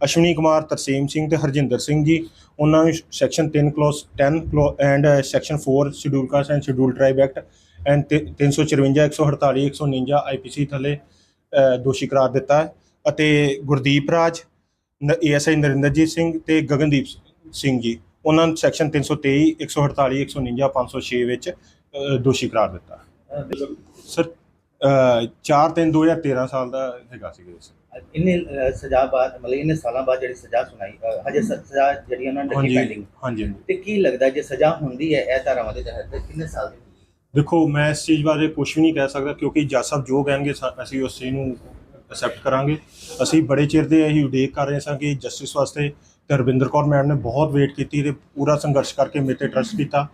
ਅਸ਼ਵਨੀ ਕੁਮਾਰ, ਤਰਸੇਮ ਸਿੰਘ ਤੇ ਹਰਜਿੰਦਰ ਸਿੰਘ ਜੀ, ਉਹਨਾਂ ਨੂੰ section 3 clause 10 and section 4 schedule caste and schedule tribe act and 354 148 149 IPC ਥੱਲੇ ਦੋਸ਼ੀ ਕਰਾਰ ਦਿੱਤਾ ਹੈ ਅਤੇ ਗੁਰਦੀਪ ਰਾਜ ਏਐਸਆਈ ਨਰਿੰਦਰਜੀਤ ਸਿੰਘ ਤੇ ਗਗਨਦੀਪ ਸਿੰਘ ਜੀ ਉਹਨਾਂ ਨੂੰ ਸੈਕਸ਼ਨ 323 148 149 506 ਵਿੱਚ ਦੋਸ਼ੀ ਕਰਾਰ ਦਿੱਤਾ। ਸਰ 4 3 2013 ਸਾਲ ਦਾ ਹੈਗਾ ਸੀ ਇੰਨੇ ਅ, ਸਜ਼ਾ ਬਾਅਦ ਮਤਲਬ ਇੰਨੇ ਸਾਲਾਂ ਬਾਅਦ ਜਿਹੜੀ ਸਜ਼ਾ ਸੁਣਾਈ ਹਜੇ ਸਜ਼ਾ ਜਿਹੜੀ ਉਹਨਾਂ ਨੇ ਲੱਗੀ ਹਾਂਜੀ ਪੈਂਡਿੰਗ ਹਾਂਜੀ ਹਾਂਜੀ। ਤੇ ਕੀ ਲੱਗਦਾ ਜੇ ਸਜ਼ਾ ਹੁੰਦੀ ਹੈ ਇਹ ਧਾਰਾਵਾਂ ਦੇ ਤਹਿਤ ਕਿੰਨੇ ਸਾਲ ਦੀ? ਦੇਖੋ ਮੈਂ ਇਸ ਚੀਜ਼ ਬਾਰੇ ਕੁਝ ਵੀ ਨਹੀਂ ਕਹਿ ਸਕਦਾ ਕਿਉਂਕਿ ਜੱਜ ਸਾਹਿਬ ਜੋ ਕਹਿਣਗੇ ਸਾ- ਅਸੀਂ ਉਸ ਚੀਜ਼ ਨੂੰ ਅਸੈਪਟ ਕਰਾਂਗੇ। ਅਸੀਂ ਬੜੇ ਚਿਰ ਦੇ ਇਹੀ ਉਡੀਕ ਕਰ ਰਹੇ ਸਾਂ ਕਿ ਜਸਟਿਸ ਵਾਸਤੇ ਤੇ ਰਵਿੰਦਰ ਕੌਰ ਮੈਡਮ ਨੇ ਬਹੁਤ ਵੇਟ ਕੀਤੀ ਤੇ ਪੂਰਾ ਸੰਘਰਸ਼ ਕਰਕੇ ਮੇਰੇ ਤੇ ਟਰਸਟ ਕੀਤਾ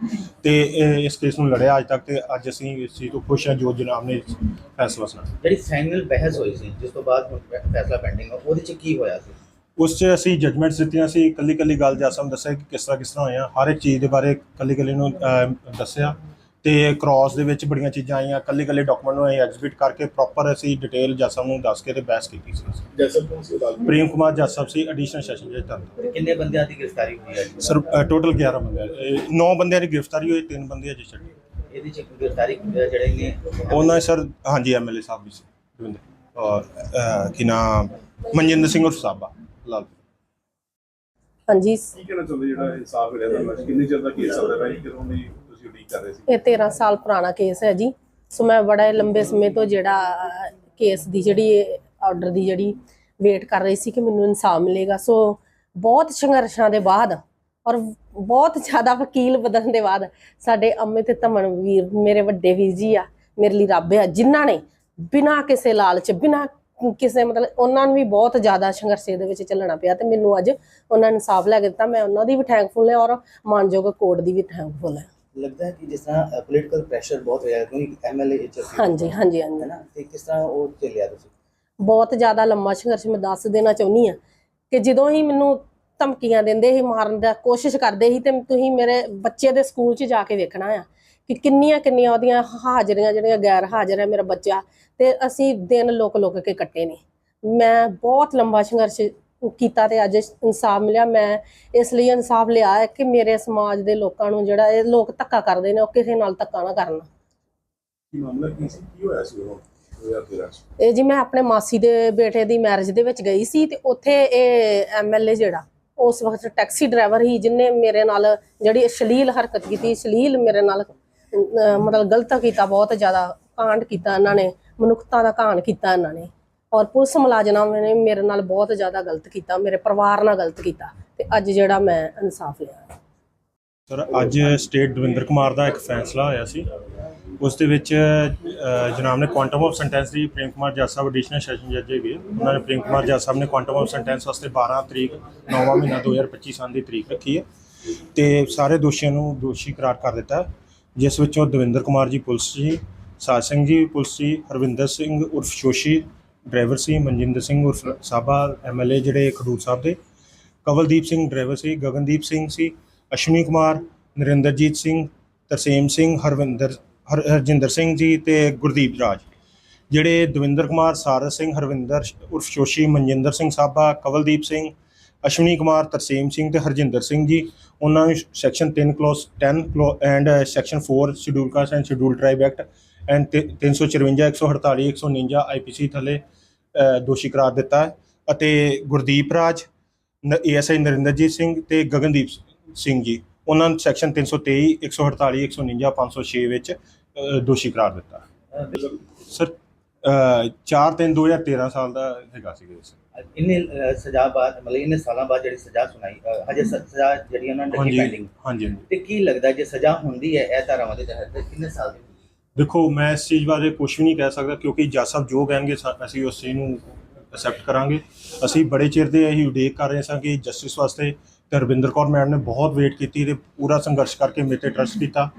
ਤੇ ਇਹ- ਇਸ ਕੇਸ ਨੂੰ ਲੜਿਆ ਅੱਜ ਤੱਕ ਤੇ ਅੱਜ ਅਸੀਂ ਇਸ ਚੀਜ਼ ਤੋਂ ਖੁਸ਼ ਹਾਂ ਜੋ ਜਨਾਬ ਨੇ ਫੈਸਲਾ ਸੁਣਾਇਆ। ਜਿਹੜੀ ਫਾਈਨਲ ਬਹਿਸ ਹੋਈ ਸੀ ਜਿਸ ਤੋਂ ਬਾਅਦ ਹੁਣ ਫੈ- ਫੈਸਲਾ ਪੈਂਡਿੰਗ ਉਹਦੇ ਚ ਕੀ ਹੋਇਆ ਸੀ? ਉਸ 'ਚ ਅਸੀਂ ਜਜਮੈਂਟਸ ਦਿੱਤੀਆਂ ਸੀ ਕੱਲੀ ਕੱਲੀ ਗੱਲ ਜੱਜ ਦੱਸਿਆ ਕਿ ਕਿਸ ਤਰ੍ਹਾਂ ਕਿਸ ਤਰ੍ਹਾਂ ਹੋਇਆ ਹਰ ਇੱਕ ਚੀਜ਼ ਦੇ ਬਾਰੇ ਕੱਲੀ ਕੱਲੀ ਨੂੰ ਅਹ, ਦੱਸਿਆ। ਤੇ ਕ੍ਰਾਸ ਦੇ ਵਿੱਚ ਬੜੀਆਂ ਚੀਜ਼ਾਂ ਆਈਆਂ। ਕੱਲੀ ਕੱਲੀ ਡਾਕੂਮੈਂਟ ਨੂੰ ਅਸੀਂ ਐਗਜ਼ਿਬਿਟ ਕਰਕੇ ਪ੍ਰੋਪਰ ਅਸੀਂ ਡਿਟੇਲ ਸਾਹਿਬ ਨੂੰ ਦੱਸ ਕੇ ਤੇ ਬਹਿਸ ਕੀਤੀ ਸੀ ਜੈਸਾ ਕੌਣ ਸੀ ਅਦਾਲਤ ਪ੍ਰੇਮ ਕੁਮਾਰ ਸਾਹਿਬ ਸੀ ਐਡੀਸ਼ਨਲ ਸੈਸ਼ਨ ਜੱਜ ਤੰਤਰ ਤੇ। ਕਿੰਨੇ ਬੰਦਿਆਂ ਦੀ ਗ੍ਰਿਫਤਾਰੀ ਹੋਈ ਹੈ ਜੀ? ਸਰ ਟੋਟਲ 11 ਬੰਦੇ 9 ਬੰਦਿਆਂ ਦੀ ਗ੍ਰਿਫਤਾਰੀ ਹੋਈ ਤਿੰਨ ਬੰਦੇ ਅਜੇ ਛੱਡੇ। ਇਹਦੇ ਚ ਗ੍ਰਿਫਤਾਰੀ ਅ, ਜਿਹੜੇ ਨੇ? ਉਹਨਾਂ ਸਰ ਹਾਂਜੀ ਐਮਐਲਏ ਸਾਹਿਬ ਵੀ ਸੀ। ਦਵਿੰਦਰ ਔਰ ਅਹ, ਕੀ ਨਾਮ? ਮਨਜਿੰਦਰ ਸਿੰਘ ਉਰਫ ਸਾਬਾ ਲਾਲ। ਹਾਂਜੀ। ਕੀ ਕਹਿਣਾ ਚਾਹੁੰਦੇ ਜਿਹੜਾ ਇਨਸਾਫ ਮਿਲਿਆ ਤੁਹਾਨੂੰ? ਕਿੰਨੀ ਚਿਰ ਦਾ ਕੇਸ ਚੱਲਦਾ ਰਿਹਾ? ਜੀ ਕਿਦੋਂ ਦੀ ਤੁਸੀਂ ਉਡੀਕ ਕਰ ਰਹੇ ਸੀ? ਇਹ 13 ਸਾਲ ਪੁਰਾਣਾ ਕੇਸ ਹੈ ਜੀ। ਸੋ ਮੈਂ ਬੜਾ ਲੰਬੇ ਸਮੇਂ ਤੋਂ ਜਿਹੜਾ ਕੇਸ ਦੀ ਜਿਹੜੀ ਆਰਡਰ ਦੀ ਜਿਹੜੀ ਵੇਟ ਕਰ ਰਹੀ ਸੀ ਕਿ ਮੈਨੂੰ ਇਨਸਾਫ ਮਿਲੇਗਾ। ਸੋ ਬਹੁਤ ਸੰਘਰਸ਼ਾਂ ਦੇ ਬਾਅਦ ਔਰ ਬਹੁਤ ਜ਼ਿਆਦਾ ਵਕੀਲ ਬਦਲਣ ਦੇ ਬਾਅਦ ਸਾਡੇ ਅੰਮੇ ਅੰਮ੍ਰਿਤ ਧਮਨ ਵੀਰ ਮੇਰੇ ਵੱਡੇ ਵੀਰ ਜੀ ਆ, ਮੇਰੇ ਲਈ ਰੱਬ ਆ, ਜਿਨ੍ਹਾਂ ਨੇ ਬਿਨਾਂ ਕਿਸੇ ਲਾਲਚ, ਬਿਨਾਂ ਕਿਸੇ ਮਤਲਬ ਉਹਨਾਂ ਨੂੰ ਵੀ ਬਹੁਤ ਜ਼ਿਆਦਾ ਸੰਘਰਸ਼ੇ ਦੇ ਵਿੱਚ ਚੱਲਣਾ ਪਿਆ ਤੇ ਮੈਨੂੰ ਅੱਜ ਉਹਨਾਂ ਨੇ ਇਨਸਾਫ ਲੈ ਕੇ ਦਿੱਤਾ। ਮੈਂ ਉਹਨਾਂ ਦੀ ਵੀ ਥੈਂਕਫੁਲ ਹਾਂ ਔਰ ਮਾਨਯੋਗ ਕੋਰਟ ਦੀ ਵੀ ਥੈਂਕਫੁਲ ਹਾਂ। ਲੱਗਦਾ ਹੈ ਕਿ ਜਿਸ ਤਰ੍ਹਾਂ ਪੋਲੀਟੀਕਲ ਪ੍ਰੈਸ਼ਰ ਬਹੁਤ ਰਿਹਾ ਕਿਉਂਕਿ ਐਮਐਲਏ ਚ ਹਾਂਜੀ ਹਾਂਜੀ ਹਾਂਜੀ। ਹੈ ਨਾ? ਤੇ ਕਿਸ ਤਰ੍ਹਾਂ ਉਹ ਝੇਲਿਆ ਤੁਸੀਂ? ਬਹੁਤ ਜ਼ਿਆਦਾ ਲੰਮਾ ਸੰਘਰਸ਼ ਮੈਂ ਦੱਸ ਦੇਣਾ ਚਾਹੁੰਦੀ ਆ ਕਿ ਜਦੋਂ ਹੀ ਮੈਨੂੰ ਧਮਕੀਆਂ ਦਿੰਦੇ ਸੀ ਮਾਰਨ ਦਾ ਕੋਸ਼ਿਸ਼ ਕਰਦੇ ਸੀ ਤੇ ਤੁਸੀਂ ਮੇਰੇ ਬੱਚੇ ਦੇ ਸਕੂਲ 'ਚ ਜਾ ਕੇ ਵੇਖਣਾ ਆ ਕਿ ਕਿੰਨੀਆਂ ਕਿੰਨੀਆਂ ਉਹਦੀਆਂ ਹਾਜ਼ਰੀਆਂ ਜਿਹੜੀਆਂ ਗੈਰ ਹਾਜ਼ਰ ਹੈ ਮੇਰਾ ਬੱਚਾ ਤੇ ਅਸੀਂ ਦਿਨ ਲੋਕ ਲੋਕ ਕੇ ਕੱਟੇ ਨੇ। ਮੈਂ ਬਹੁਤ ਲੰਬਾ ਸੰਘਰਸ਼ ਕੀਤਾ ਤੇ ਅੱਜ ਇਨਸਾਫ ਮਿਲਿਆ। ਮੈਂ ਇਸ ਲਈ ਇਨਸਾਫ ਲਿਆ ਹੈ ਕਿ ਮੇਰੇ ਸਮਾਜ ਦੇ ਲੋਕਾਂ ਨੂੰ ਜਿਹੜਾ ਇਹ ਲੋਕ ਧੱਕਾ ਕਰਦੇ ਨੇ ਉਹ ਕਿਸੇ ਨਾਲ ਧੱਕਾ ਨਾ ਕਰਨ। ਕੀ ਮਾਮਲਾ ਕੀ ਸੀ? ਕੀ ਹੋਇਆ ਸੀ ਉਹ? 2013 ਚ ਇਹ ਜੀ ਮੈਂ ਆਪਣੇ ਮਾਸੀ ਦੇ ਬੇਟੇ ਦੀ ਮੈਰਿਜ ਦੇ ਵਿੱਚ ਗਈ ਸੀ ਤੇ ਉੱਥੇ ਇਹ ਐਮਐਲਏ ਜਿਹੜਾ ਉਸ ਵਕਤ ਟੈਕਸੀ ਡਰਾਈਵਰ ਹੀ ਜਿਨੇ ਮੇਰੇ ਨਾਲ ਜਿਹੜੀ ਅਸ਼ਲੀਲ ਹਰਕਤ ਕੀਤੀ ਅਸ਼ਲੀਲ ਮੇਰੇ ਨਾਲ ਮਤਲਬ ਗਲਤ ਕੀਤਾ ਬਹੁਤ ਜ਼ਿਆਦਾ ਕਾਂਡ ਕੀਤਾ ਇਹਨਾਂ ਨੇ ਮਨੁੱਖਤਾ ਦਾ ਕਾਂਡ ਕੀਤਾ ਇਹਨਾਂ ਨੇ। ਔਰ ਪੁਲਿਸ ਮੁਲਾਜ਼ਮਾਂ ਨੇ ਮੇਰੇ ਨਾਲ ਬਹੁਤ ਜ਼ਿਆਦਾ ਗਲਤ ਕੀਤਾ, ਮੇਰੇ ਪਰਿਵਾਰ ਨਾਲ ਗਲਤ ਕੀਤਾ ਤੇ ਅੱਜ ਜਿਹੜਾ ਮੈਂ ਇਨਸਾਫ ਲਿਆ। ਸਰ, ਅੱਜ ਸਟੇਟ ਦਵਿੰਦਰ ਕੁਮਾਰ ਦਾ ਇੱਕ ਫੈਸਲਾ ਹੋਇਆ ਸੀ। ਉਸ ਦੇ ਵਿੱਚ ਜਨਾਬ ਨੇ ਕੁਆਂਟਮ ਆਫ ਸੈਂਟੈਂਸ ਦੀ ਪ੍ਰੇਮ ਕੁਮਾਰ ਜੱਜ ਸਾਹਿਬ ਐਡੀਸ਼ਨਲ ਸੈਸ਼ਨ ਜੱਜ ਹੈਗੇ ਉਹਨਾਂ ਨੇ ਪ੍ਰੇਮ ਕੁਮਾਰ ਜੱਜ ਸਾਹਿਬ ਨੇ ਕੁਆਂਟਮ ਆਫ ਸੈਂਟੈਂਸ ਵਾਸਤੇ 12 ਤਰੀਕ 9ਵਾਂ ਮਹੀਨਾ 2025 ਸਾਲ ਦੀ ਤਰੀਕ ਰੱਖੀ ਹੈ। ਤੇ ਸਾਰੇ ਦੋਸ਼ੀਆਂ ਨੂੰ ਦੋਸ਼ੀ ਕਰਾਰ ਕਰ ਦਿੱਤਾ ਜਿਸ ਵਿੱਚੋਂ ਦਵਿੰਦਰ ਕੁਮਾਰ ਜੀ ਪੁਲਿਸ ਜੀ, ਸਾਜ ਸਿੰਘ ਜੀ ਪੁਲਿਸ ਜੀ, ਹਰਵਿੰਦਰ ਸਿੰਘ ਉਰਫ ਸ਼ੋਸ਼ੀ ਡਰਾਈਵਰ ਸੀ, ਮਨਜਿੰਦਰ ਸਿੰਘ ਉਰਫ ਸਾਬਾ ਐਮਐਲਏ ਜਿਹੜੇ ਖਡੂਰ ਸਾਹਿਬ ਦੇ। ਕਵਲਦੀਪ ਸਿੰਘ ਡਰਾਈਵਰ ਸੀ, ਗਗਨਦੀਪ ਸਿੰਘ ਸੀ, ਅਸ਼ਵਨੀ ਕੁਮਾਰ, ਨਰਿੰਦਰਜੀਤ ਸਿੰਘ, ਤਰਸੇਮ ਸਿੰਘ, ਹਰਵਿੰਦਰ, ਹਰ- ਹਰਜਿੰਦਰ ਸਿੰਘ ਜੀ ਤੇ ਗੁਰਦੀਪ ਰਾਜ। ਜਿਹੜੇ ਦਵਿੰਦਰ ਕੁਮਾਰ ਸਾਰਸ ਸਿੰਘ, ਹਰਵਿੰਦਰ ਉਰਫ ਸ਼ੋਸ਼ੀ ਮਨਜਿੰਦਰ ਸਿੰਘ ਸਾਬਾ, ਕਵਲਦੀਪ ਸਿੰਘ, ਅਸ਼ਵਨੀ ਕੁਮਾਰ, ਤਰਸੇਮ ਸਿੰਘ ਤੇ ਹਰਜਿੰਦਰ ਸਿੰਘ ਜੀ, ਉਹਨਾਂ ਨੂੰ section 3 clause 10 and section 4 schedule caste and schedule tribe act and 354 148 149 IPC ਥੱਲੇ ਦੋਸ਼ੀ ਕਰਾਰ ਦਿੱਤਾ ਹੈ। ਅਤੇ ਗੁਰਦੀਪ ਰਾਜ ਏਐਸਆਈ ਨਰਿੰਦਰਜੀਤ ਸਿੰਘ ਤੇ ਗਗਨਦੀਪ ਸਿੰਘ ਜੀ ਉਹਨਾਂ ਨੂੰ ਸੈਕਸ਼ਨ 323 148 149 506 ਵਿੱਚ ਦੋਸ਼ੀ ਕਰਾਰ ਦਿੱਤਾ। ਸਰ 4 3 2013 ਸਾਲ ਦਾ ਹੈਗਾ ਸੀ ਇੰਨੇ ਅ, ਸਜ਼ਾ ਬਾਅਦ ਮਤਲਬ ਇੰਨੇ ਸਾਲਾਂ ਬਾਅਦ ਜਿਹੜੀ ਸਜ਼ਾ ਸੁਣਾਈ ਹਜੇ ਸਜ਼ਾ ਜਿਹੜੀ ਉਹਨਾਂ ਨੇ ਲੱਗੀ ਹਾਂਜੀ ਤੇ ਕੀ ਲੱਗਦਾ ਜੇ ਸਜ਼ਾ ਹੁੰਦੀ ਹੈ ਇਹ ਧਾਰਾਵਾਂ ਦੇ ਤਹਿਤ ਕਿੰਨੇ ਸਾਲ ਦੀ? ਦੇਖੋ, ਮੈਂ ਇਸ ਚੀਜ਼ ਬਾਰੇ ਕੁਝ ਵੀ ਨਹੀਂ ਕਹਿ ਸਕਦਾ, ਕਿਉਂਕਿ ਜੱਜ ਸਾਹਿਬ ਜੋ ਕਹਿਣਗੇ, ਸਾ- ਅਸੀਂ ਉਸ ਚੀਜ਼ ਨੂੰ ਅਸੈਪਟ ਕਰਾਂਗੇ। ਅਸੀਂ ਬੜੇ ਚਿਰ ਦੇ ਇਹੀ ਉਡੀਕ ਕਰ ਰਹੇ ਸਾਂ ਕਿ ਜਸਟਿਸ ਵਾਸਤੇ ਤੇ ਰਵਿੰਦਰ ਕੌਰ ਮੈਡਮ ਨੇ ਬਹੁਤ ਵੇਟ ਕੀਤੀ ਤੇ ਪੂਰਾ ਸੰਘਰਸ਼ ਕਰਕੇ ਮੇਰੇ ਤੇ ਟਰਸਟ ਕੀਤਾ।